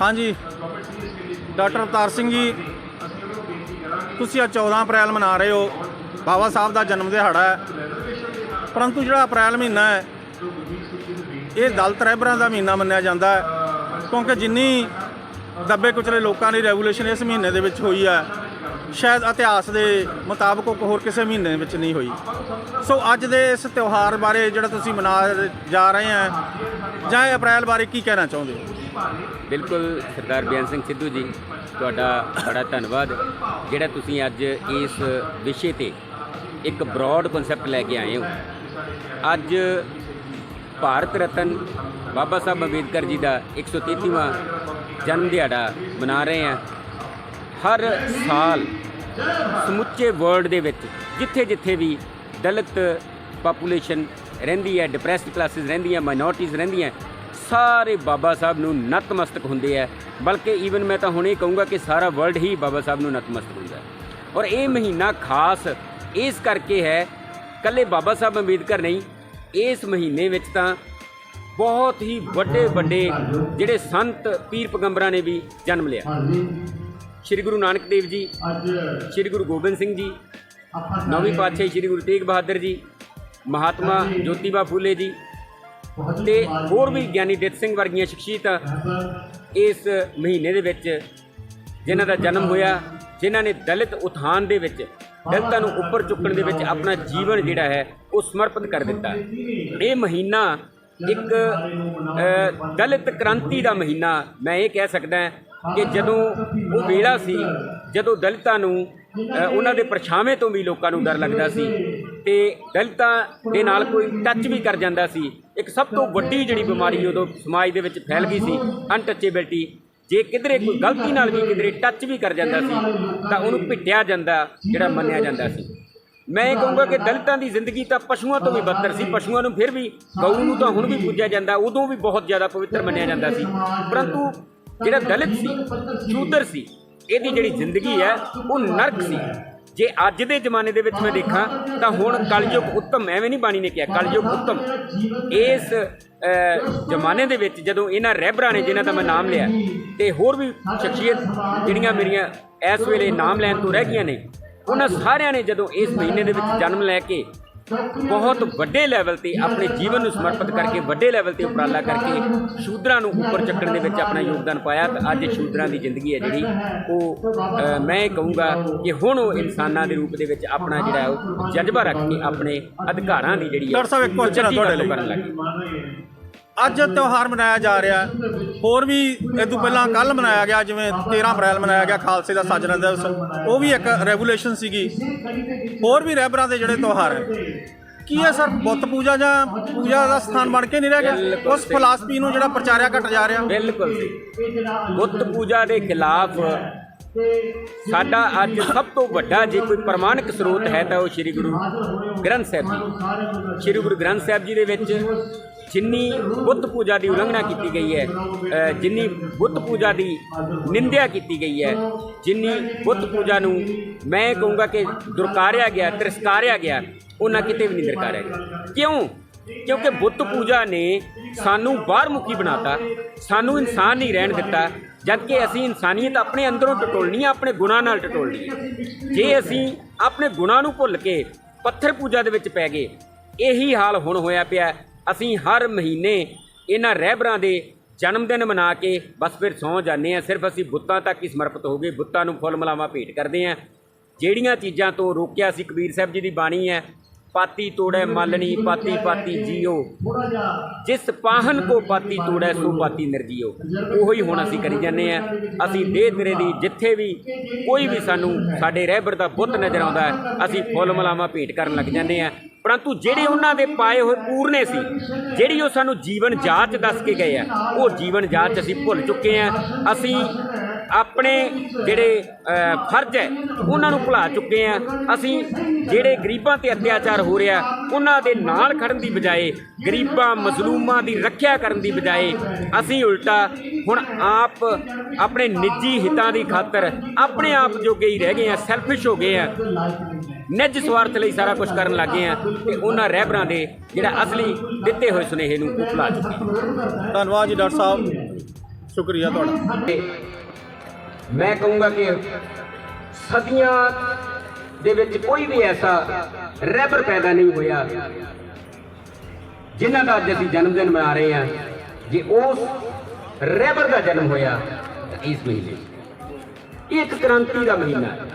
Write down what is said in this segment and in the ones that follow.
ਹਾਂਜੀ। ਡਾਕਟਰ ਅਵਤਾਰ ਸਿੰਘ ਜੀ, ਤੁਸੀਂ ਅੱਜ 14 ਅਪ੍ਰੈਲ ਮਨਾ ਰਹੇ ਹੋ। ਬਾਬਾ ਸਾਹਿਬ ਦਾ ਜਨਮ ਦਿਹਾੜਾ ਹੈ। ਪਰੰਤੂ ਜਿਹੜਾ ਅਪ੍ਰੈਲ ਮਹੀਨਾ ਹੈ, ਇਹ ਦਲਿਤ ਰਹਿਬਰਾਂ ਦਾ ਮਹੀਨਾ ਮੰਨਿਆ ਜਾਂਦਾ ਹੈ। ਕਿਉਂਕਿ ਜਿੰਨੀ ਦੱਬੇ ਕੁਚਲੇ ਲੋਕਾਂ ਦੀ ਰੈਗੂਲੇਸ਼ਨ ਇਸ ਮਹੀਨੇ ਦੇ ਵਿੱਚ ਹੋਈ ਹੈ, ਸ਼ਾਇਦ ਇਤਿਹਾਸ ਦੇ ਮੁਤਾਬਕ ਉਹ ਹੋਰ ਕਿਸੇ ਮਹੀਨੇ ਵਿੱਚ ਨਹੀਂ ਹੋਈ। ਸੋ ਅੱਜ ਦੇ ਇਸ ਤਿਉਹਾਰ ਬਾਰੇ ਜਿਹੜਾ ਤੁਸੀਂ ਮਨਾ ਜਾ ਰਹੇ ਆ ਜਾਂ ਇਹ ਅਪ੍ਰੈਲ ਬਾਰੇ ਕੀ ਕਹਿਣਾ ਚਾਹੁੰਦੇ ਹੋ? ਬਿਲਕੁਲ ਸਰਦਾਰ ਬਿਆਨ ਸਿੰਘ ਸਿੱਧੂ ਜੀ, ਤੁਹਾਡਾ ਬੜਾ ਧੰਨਵਾਦ। ਜਿਹੜਾ ਤੁਸੀਂ ਅੱਜ ਇਸ ਵਿਸ਼ੇ ਤੇ ਇੱਕ ਬ੍ਰੌਡ ਕਨਸੈਪਟ ਲੈ ਕੇ ਆਏ ਹੋ। ਅੱਜ ਭਾਰਤ ਰਤਨ ਬਾਬਾ ਸਾਹਿਬ ਅੰਬੇਦਕਰ ਜੀ ਦਾ 133ਵਾਂ ਜਨਮ ਦਿਹਾੜਾ ਮਨਾ ਰਹੇ ਹਾਂ। ਹਰ ਸਾਲ ਸਮੁੱਚੇ ਵਰਲਡ ਦੇ ਵਿੱਚ ਜਿੱਥੇ ਜਿੱਥੇ ਵੀ ਦਲਿਤ ਪਾਪੂਲੇਸ਼ਨ ਰਹਿੰਦੀ ਹੈ ਡਿਪਰੈਸਡ ਕਲਾਸਿਸ ਰਹਿੰਦੀਆਂ ਮਾਈਨੋਰਟੀਜ਼ ਰਹਿੰਦੀਆਂ ਸਾਰੇ ਬਾਬਾ ਸਾਹਿਬ ਨੂੰ ਨਤਮਸਤਕ ਹੁੰਦੇ ਆ। ਬਲਕਿ ਈਵਨ ਮੈਂ ਤਾਂ ਹੁਣ ਕਹੂੰਗਾ ਕਿ ਸਾਰਾ ਵਰਲਡ ਹੀ ਬਾਬਾ ਸਾਹਿਬ ਨੂੰ ਨਤਮਸਤਕ ਹੁੰਦਾ ਹੈ। ਔਰ ਇਹ ਮਹੀਨਾ ਖਾਸ ਇਸ ਕਰਕੇ ਹੈ ਕੱਲੇ ਬਾਬਾ ਸਾਹਿਬ ਅੰਬੇਦਕਰ ਨਹੀਂ ਇਸ ਮਹੀਨੇ ਵਿੱਚ ਤਾਂ ਬਹੁਤ ਹੀ ਵੱਡੇ ਵੱਡੇ ਜਿਹੜੇ ਸੰਤ ਪੀਰ ਪੈਗੰਬਰਾਂ ਨੇ ਵੀ ਜਨਮ ਲਿਆ। ਸ੍ਰੀ ਗੁਰੂ ਨਾਨਕ ਦੇਵ ਜੀ ਸ੍ਰੀ ਗੁਰੂ ਗੋਬਿੰਦ ਸਿੰਘ ਜੀ ਨੌਵੀਂ ਪਾਤਸ਼ਾਹੀ ਸ੍ਰੀ ਗੁਰੂ ਤੇਗ ਬਹਾਦਰ ਜੀ ਮਹਾਤਮਾ ਜੋਤੀਬਾ ਫੂਲੇ ਜੀ ਤੇ ਹੋਰ ਵੀ ਗਿਆਨੀ ਦਿੱਤ ਸਿੰਘ ਵਰਗੀਆਂ ਸ਼ਖਸੀਅਤਾਂ ਇਸ ਮਹੀਨੇ ਦੇ ਵਿੱਚ ਜਿਨ੍ਹਾਂ ਦਾ ਜਨਮ ਹੋਇਆ ਜਿਨ੍ਹਾਂ ਨੇ ਦਲਿਤ ਉਥਾਨ ਦੇ ਵਿੱਚ ਦਲਿਤਾਂ ਨੂੰ ਉੱਪਰ ਚੁੱਕਣ ਦੇ ਵਿੱਚ ਆਪਣਾ ਜੀਵਨ ਜਿਹੜਾ ਹੈ ਉਹ ਸਮਰਪਿਤ ਕਰ ਦਿੱਤਾ। ਇਹ ਮਹੀਨਾ ਇੱਕ ਦਲਿਤ ਕ੍ਰਾਂਤੀ ਦਾ ਮਹੀਨਾ ਮੈਂ ਇਹ ਕਹਿ ਸਕਦਾ ਕਿ ਜਦੋਂ ਉਹ ਵੇਲਾ ਸੀ ਜਦੋਂ ਦਲਿਤਾਂ ਨੂੰ ਉਹਨਾਂ ਦੇ ਪਰਛਾਵੇਂ ਤੋਂ ਵੀ ਲੋਕਾਂ ਨੂੰ ਡਰ ਲੱਗਦਾ ਸੀ ਤੇ ਦਲਿਤਾਂ ਦੇ ਨਾਲ ਕੋਈ ਟੱਚ ਵੀ ਕਰ ਜਾਂਦਾ ਸੀ। ਇੱਕ ਸਭ ਤੋਂ ਵੱਡੀ ਜਿਹੜੀ ਬਿਮਾਰੀ ਉਦੋਂ ਸਮਾਜ ਦੇ ਵਿੱਚ ਫੈਲ ਗਈ ਸੀ ਅਨਟੱਚੇਬਿਲਟੀ ਜੇ ਕਿਧਰੇ ਕੋਈ ਗਲਤੀ ਨਾਲ ਵੀ ਕਿਧਰੇ ਟੱਚ ਵੀ ਕਰ ਜਾਂਦਾ ਸੀ, ਤਾਂ ਉਹਨੂੰ ਪਿੱਟਿਆ ਜਾਂਦਾ, ਜਿਹੜਾ ਮੰਨਿਆ ਜਾਂਦਾ ਸੀ। ਮੈਂ ਇਹ ਕਹੂੰਗਾ ਕਿ ਦਲਿਤਾਂ ਦੀ ਜ਼ਿੰਦਗੀ ਤਾਂ ਪਸ਼ੂਆਂ ਤੋਂ ਵੀ ਬੱਤਰ ਸੀ, ਪਸ਼ੂਆਂ ਨੂੰ ਫਿਰ ਵੀ ਗਊ ਨੂੰ ਤਾਂ ਹੁਣ ਵੀ ਪੂਜਿਆ ਜਾਂਦਾ, ਉਦੋਂ ਵੀ ਬਹੁਤ ਜ਼ਿਆਦਾ ਪਵਿੱਤਰ ਮੰਨਿਆ ਜਾਂਦਾ ਸੀ। ਪਰੰਤੂ ਜਿਹੜਾ ਦਲਿਤ ਸੀ, ਸ਼ੂਦਰ ਸੀ ਇਹਦੀ ਜਿਹੜੀ ਜ਼ਿੰਦਗੀ ਹੈ, ਉਹ ਨਰਕ ਸੀ। ਜੇ ਅੱਜ ਦੇ ਜ਼ਮਾਨੇ ਦੇ ਵਿੱਚ ਮੈਂ ਦੇਖਾਂ, ਤਾਂ ਹੁਣ ਕਲਯੁਗ ਉੱਤਮ ਐਵੇਂ ਨਹੀਂ ਬਾਣੀ ਨੇ ਕਿਹਾ, ਕਲਯੁਗ ਉੱਤਮ। ਇਸ ਜ਼ਮਾਨੇ ਦੇ ਵਿੱਚ ਜਦੋਂ ਇਹਨਾਂ ਰਹਿਬਰਾਂ ਨੇ ਜਿਨ੍ਹਾਂ ਦਾ ਮੈਂ ਨਾਮ ਲਿਆ, ਤੇ ਹੋਰ ਵੀ ਸ਼ਖਸੀਅਤ ਜਿਹੜੀਆਂ ਮੇਰੀਆਂ ਇਸ ਵੇਲੇ ਨਾਮ ਲੈਣ ਤੋਂ ਰਹਿ ਗਈਆਂ ਨੇ, ਉਹਨਾਂ ਸਾਰਿਆਂ ਨੇ ਜਦੋਂ ਇਸ ਮਹੀਨੇ ਦੇ ਵਿੱਚ ਜਨਮ ਲੈ ਕੇ ਬਹੁਤ ਵੱਡੇ ਲੈਵਲ ਤੇ ਆਪਣੇ ਜੀਵਨ ਨੂੰ ਸਮਰਪਿਤ ਕਰਕੇ ਵੱਡੇ ਲੈਵਲ ਤੇ ਉਪਰਾਲਾ ਕਰਕੇ ਸ਼ੂਦਰਾਂ ਨੂੰ ਉੱਪਰ ਚੱਕਣ ਦੇ ਵਿੱਚ ਆਪਣਾ ਯੋਗਦਾਨ ਪਾਇਆ ਤਾਂ ਅੱਜ ਸ਼ੂਦਰਾਂ ਦੀ ਜ਼ਿੰਦਗੀ ਹੈ ਜਿਹੜੀ ਉਹ ਮੈਂ ਕਹੂੰਗਾ ਕਿ ਹੁਣ ਉਹ ਇਨਸਾਨਾਂ ਦੇ ਰੂਪ ਦੇ ਵਿੱਚ ਆਪਣਾ ਜਿਹੜਾ ਉਹ ਜਜ਼ਬਾ ਰੱਖ ਕੇ ਆਪਣੇ ਅਧਿਕਾਰਾਂ ਦੀ ਜਿਹੜੀ ਹੈ ਡਾਕਟਰ ਸਾਹਿਬ, ਇੱਕ ਉਚਿਤ ਤੁਹਾਡੇ ਲਈ। ਅੱਜ ਤਿਉਹਾਰ ਮਨਾਇਆ ਜਾ ਰਿਹਾ ਹੈ। ਹੋਰ ਵੀ ਇਹ ਤੋਂ ਪਹਿਲਾਂ ਕੱਲ ਮਨਾਇਆ ਗਿਆ ਜਿਵੇਂ 13 ਅਪ੍ਰੈਲ ਮਨਾਇਆ ਗਿਆ ਖਾਲਸੇ ਦਾ ਸਾਜਣਾ ਦਿਵਸ। ਉਹ ਵੀ ਇੱਕ ਰੈਗੂਲੇਸ਼ਨ ਸੀਗੀ। ਹੋਰ ਵੀ ਰਹਿਬਰਾਂ ਦੇ ਜਿਹੜੇ ਤਿਉਹਾਰ ਹੈ। ਕੀ ਹੈ ਸਰ ਬੁੱਤ ਪੂਜਾ ਜਾਂ ਪੂਜਾ ਦਾ ਸਥਾਨ ਬਣ ਕੇ ਨਹੀਂ ਰਹਿ ਗਿਆ? ਉਸ ਫਲਸਫੀ ਨੂੰ ਜਿਹੜਾ ਪ੍ਰਚਾਰਿਆ ਘਟ ਜਾ ਰਿਹਾ। ਬਿਲਕੁਲ ਸੀ ਬੁੱਤ ਪੂਜਾ ਦੇ ਖਿਲਾਫ ਸਾਡਾ ਅੱਜ ਸਭ ਤੋਂ ਵੱਡਾ ਜੇ ਕੋਈ ਪ੍ਰਮਾਣਿਕ ਸਰੋਤ ਹੈ ਤਾਂ ਉਹ ਸ੍ਰੀ ਗੁਰੂ ਗ੍ਰੰਥ ਸਾਹਿਬ ਜੀ। ਸ੍ਰੀ ਗੁਰੂ ਗ੍ਰੰਥ ਸਾਹਿਬ ਜੀ ਦੇ ਵਿੱਚ ਜਿੰਨੀ ਬੁੱਤ ਪੂਜਾ ਦੀ ਉਲੰਘਣਾ ਕੀਤੀ ਗਈ ਹੈ ਜਿੰਨੀ ਬੁੱਤ ਪੂਜਾ ਦੀ ਨਿੰਦਿਆ ਕੀਤੀ ਗਈ ਹੈ, ਜਿੰਨੀ ਬੁੱਤ ਪੂਜਾ ਨੂੰ ਮੈਂ ਇਹ ਕਹੂੰਗਾ ਕਿ ਦੁਰਕਾਰਿਆ ਗਿਆ, ਤਿਰਸਕਾਰਿਆ ਗਿਆ, ਉਹਨਾਂ ਕਿਤੇ ਵੀ ਨਹੀਂ ਦੁਰਕਾਰਿਆ ਗਿਆ। ਕਿਉਂ? ਕਿਉਂਕਿ ਬੁੱਤ ਪੂਜਾ ਨੇ ਸਾਨੂੰ ਬਾਹਰਮੁਖੀ ਬਣਾਤਾ, ਸਾਨੂੰ ਇਨਸਾਨ ਨਹੀਂ ਰਹਿਣ ਦਿੱਤਾ ਜਦ ਕਿ ਅਸੀਂ ਇਨਸਾਨੀਅਤ ਆਪਣੇ ਅੰਦਰੋਂ ਟਟੋਲਣੀ ਹੈ ਆਪਣੇ ਗੁਨਾਹ ਨਾਲ ਟਟੋਲਣੀ ਹੈ ਜੇ ਅਸੀਂ ਆਪਣੇ ਗੁਨਾਹ ਨੂੰ ਭੁੱਲ ਕੇ ਪੱਥਰ ਪੂਜਾ ਦੇ ਵਿੱਚ ਪੈ ਗਏ, ਇਹੀ ਹਾਲ ਹੁਣ ਹੋਇਆ ਪਿਆ। ਅਸੀਂ ਹਰ ਮਹੀਨੇ ਇਹਨਾਂ ਰਹਿਬਰਾਂ ਦੇ ਜਨਮ ਦਿਨ ਮਨਾ ਕੇ ਬਸ ਫਿਰ ਸੌਂ ਜਾਂਦੇ ਆ ਸਿਰਫ ਅਸੀਂ ਬੁੱਤਾਂ ਤੱਕ ਹੀ ਸਮਰਪਿਤ ਹੋ ਗਏ। ਬੁੱਤਾਂ ਨੂੰ ਫੁੱਲ ਮਲਾਵਾ ਭੇਟ ਕਰਦੇ ਆ ਜਿਹੜੀਆਂ ਚੀਜ਼ਾਂ ਤੋਂ ਰੋਕਿਆ ਸੀ ਕਬੀਰ ਸਾਹਿਬ ਜੀ ਦੀ ਬਾਣੀ ਹੈ ਪਾਤੀ ਤੋੜੈ ਮਾਲਣੀ, ਪਾਤੀ ਪਾਤੀ ਜੀਓ। ਜਿਸ ਪਾਹਨ ਕੋ ਪਾਤੀ ਤੋੜੈ, ਸੋ ਪਾਤੀ ਨਿਰਜੀਓ। ਉਹੀ ਹੁਣ ਅਸੀਂ ਕਰੀ ਜਾਂਦੇ ਆ ਅਸੀਂ ਦੇਹ ਤੇਰੇ ਦੀ ਜਿੱਥੇ ਵੀ ਕੋਈ ਵੀ ਸਾਨੂੰ ਸਾਡੇ ਰਹਿਬਰ ਦਾ ਬੁੱਤ ਨਜ਼ਰ ਆਉਂਦਾ ਹੈ, ਅਸੀਂ ਫੁੱਲ ਮਲਾਵਾ ਭੇਟ ਕਰਨ ਲੱਗ ਜਾਂਦੇ ਆ ਪਰੰਤੂ ਜਿਹੜੇ ਉਹਨਾਂ ਦੇ ਪਾਏ ਹੋਏ ਪੂਰਨੇ ਸੀ, ਜਿਹੜੀ ਉਹ ਸਾਨੂੰ ਜੀਵਨ ਜਾਂਚ ਦੱਸ ਕੇ ਗਏ ਆ, ਉਹ ਜੀਵਨ ਜਾਂਚ ਅਸੀਂ ਭੁੱਲ ਚੁੱਕੇ ਆ ਅਸੀਂ ਆਪਣੇ ਜਿਹੜੇ ਫਰਜ਼ ਹੈ, ਉਹਨਾਂ ਨੂੰ ਭੁਲਾ ਚੁੱਕੇ ਆ ਅਸੀਂ ਜਿਹੜੇ ਗਰੀਬਾਂ ਤੇ ਅਤਿਆਚਾਰ ਹੋ ਰਿਹਾ, ਉਹਨਾਂ ਦੇ ਨਾਲ ਖੜਨ ਦੀ ਬਜਾਏ, ਗਰੀਬਾਂ, ਮਜ਼ਲੂਮਾਂ ਦੀ ਰੱਖਿਆ ਕਰਨ ਦੀ ਬਜਾਏ, ਅਸੀਂ ਉਲਟਾ ਹੁਣ ਆਪ ਆਪਣੇ ਨਿੱਜੀ ਹਿੱਤਾਂ ਦੀ ਖਾਤਰ ਆਪਣੇ ਆਪ ਜੋਗੇ ਹੀ ਰਹਿ ਗਏ ਆ ਸੈਲਫਿਸ਼ ਹੋ ਗਏ ਆ ਨਿੱਜ ਸਵਾਰਥ ਲਈ ਸਾਰਾ ਕੁਝ ਕਰਨ ਲੱਗੇ ਆ ਤੇ ਉਹਨਾਂ ਰਹਿਬਰਾਂ ਦੇ ਜਿਹੜਾ ਅਸਲੀ ਦਿੱਤੇ ਹੋਏ ਸੁਨੇਹੇ ਨੂੰ ਭੁਲਾ ਚੁੱਕੇ ਆ। ਧੰਨਵਾਦ ਜੀ ਡਾਕਟਰ ਸਾਹਿਬ। ਸ਼ੁਕਰੀਆ ਤੁਹਾਡਾ। ਮੈਂ ਕਹੂੰਗਾ ਕਿ ਸਦੀਆਂ ਦੇ ਵਿੱਚ ਕੋਈ ਵੀ ਐਸਾ ਰਹਿਬਰ ਪੈਦਾ ਨਹੀਂ ਹੋਇਆ ਜਿਨ੍ਹਾਂ ਦਾ ਅੱਜ ਅਸੀਂ ਜਨਮ ਦਿਨ ਮਨਾ ਰਹੇ ਹਾਂ, ਜੇ ਉਸ ਰਹਿਬਰ ਦਾ ਜਨਮ ਹੋਇਆ ਤਾਂ ਇਸ ਮਹੀਨੇ ਇਹ ਇੱਕ ਕ੍ਰਾਂਤੀ ਦਾ ਮਹੀਨਾ ਹੈ।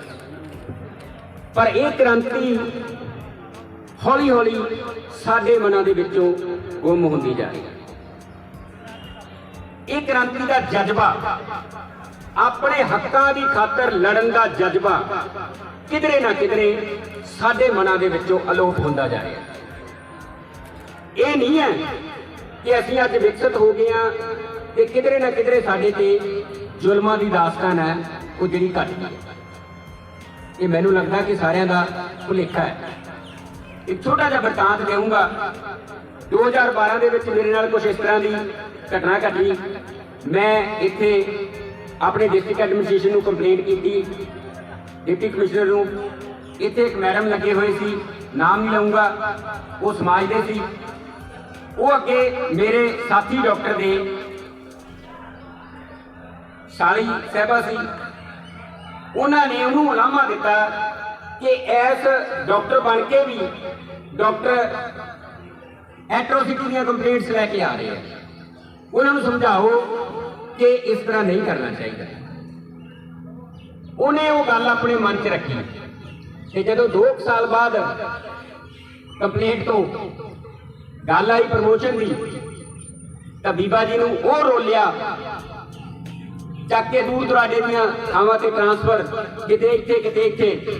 ਪਰ ਇਹ ਕ੍ਰਾਂਤੀ ਹੌਲੀ ਹੌਲੀ ਸਾਡੇ ਮਨਾਂ ਦੇ ਵਿੱਚੋਂ ਗੁੰਮ ਹੁੰਦੀ ਜਾ ਰਹੀ ਹੈ। ਇਹ ਕ੍ਰਾਂਤੀ ਦਾ ਜਜ਼ਬਾ ਆਪਣੇ ਹੱਕਾਂ ਦੀ ਖਾਤਰ ਲੜਨ ਦਾ ਜਜ਼ਬਾ ਕਿਧਰੇ ਨਾ ਕਿਧਰੇ ਸਾਡੇ ਮਨਾਂ ਦੇ ਵਿੱਚੋਂ ਅਲੋਪ ਹੁੰਦਾ ਜਾ ਰਿਹਾ ਇਹ ਨਹੀਂ ਹੈ ਕਿ ਅਸੀਂ ਅੱਜ ਵਿਕਸਿਤ ਹੋ ਗਏ ਹਾਂ ਤੇ ਕਿਧਰੇ ਨਾ ਕਿਧਰੇ ਸਾਡੇ ਤੇ ਜ਼ੁਲਮਾਂ ਦੀ ਦਾਸਤਾਨ ਹੈ, ਉਹ ਜਿਹੜੀ ਘਟ ਗਈ ਇਹ ਮੈਨੂੰ ਲੱਗਦਾ ਕਿ ਸਾਰਿਆਂ ਦਾ ਭੁਲੇਖਾ ਹੈ। ਇੱਕ ਛੋਟਾ ਜਿਹਾ ਵਰਤਾਂਤ ਦੇਵਾਂਗਾ 2012 ਦੇ ਵਿੱਚ ਮੇਰੇ ਨਾਲ ਕੁਝ ਇਸ ਤਰ੍ਹਾਂ ਦੀ ਘਟਨਾ ਘਟੀ। ਮੈਂ ਇੱਥੇ ਆਪਣੇ ਡਿਸਟ੍ਰਿਕਟ ਐਡਮਿਨਿਸਟ੍ਰੇਸ਼ਨ ਨੂੰ ਕੰਪਲੇਂਟ ਕੀਤੀ। ਡਿਪਟੀ ਕਮਿਸ਼ਨਰ ਨੂੰ ਇੱਥੇ ਇੱਕ ਮੈਡਮ ਲੱਗੇ ਹੋਏ ਸੀ, ਨਾਮ ਨਹੀਂ ਲਵਾਂਗਾ ਉਹ ਸਮਾਜ ਦੇ ਸੀ। ਉਹ ਅੱਗੇ ਮੇਰੇ ਸਾਥੀ ਡਾਕਟਰ ਦੇ ਸਾਲੀ ਸਹਿਬਾ ਸੀ। ਉਹਨਾਂ ਨੇ ਉਹਨੂੰ ਉਲਾਮਾ ਦਿੱਤਾ ਕਿ ਐਸ ਡਾਕਟਰ ਬਣ ਕੇ ਵੀ ਡਾਕਟਰ ਐਟਰੋਸਿਟੀ ਦੀਆਂ ਕੰਪਲੇਂਟਸ ਲੈ ਕੇ ਆ ਰਹੇ ਆ। ਉਹਨਾਂ ਨੂੰ ਸਮਝਾਓ ਕਿ ਇਸ ਤਰ੍ਹਾਂ ਨਹੀਂ ਕਰਨਾ ਚਾਹੀਦਾ। ਉਹਨੇ ਉਹ ਗੱਲ ਆਪਣੇ ਮਨ 'ਚ ਰੱਖੀ ਤੇ ਜਦੋਂ 2 ਸਾਲ ਬਾਅਦ ਕੰਪਲੇਂਟ ਤੋਂ ਗੱਲ ਆਈ ਪ੍ਰਮੋਸ਼ਨ ਦੀ, ਤਾਂ ਬੀਬਾ ਜੀ ਨੂੰ ਉਹ ਰੋਲਿਆ, ਚੱਕ ਕੇ ਦੂਰ ਦੁਰਾਡੇ ਦੀਆਂ ਥਾਵਾਂ ਤੇ ਟ੍ਰਾਂਸਫਰ ਕਿਤੇ ਇੱਥੇ ਕਿਤੇ ਇੱਥੇ।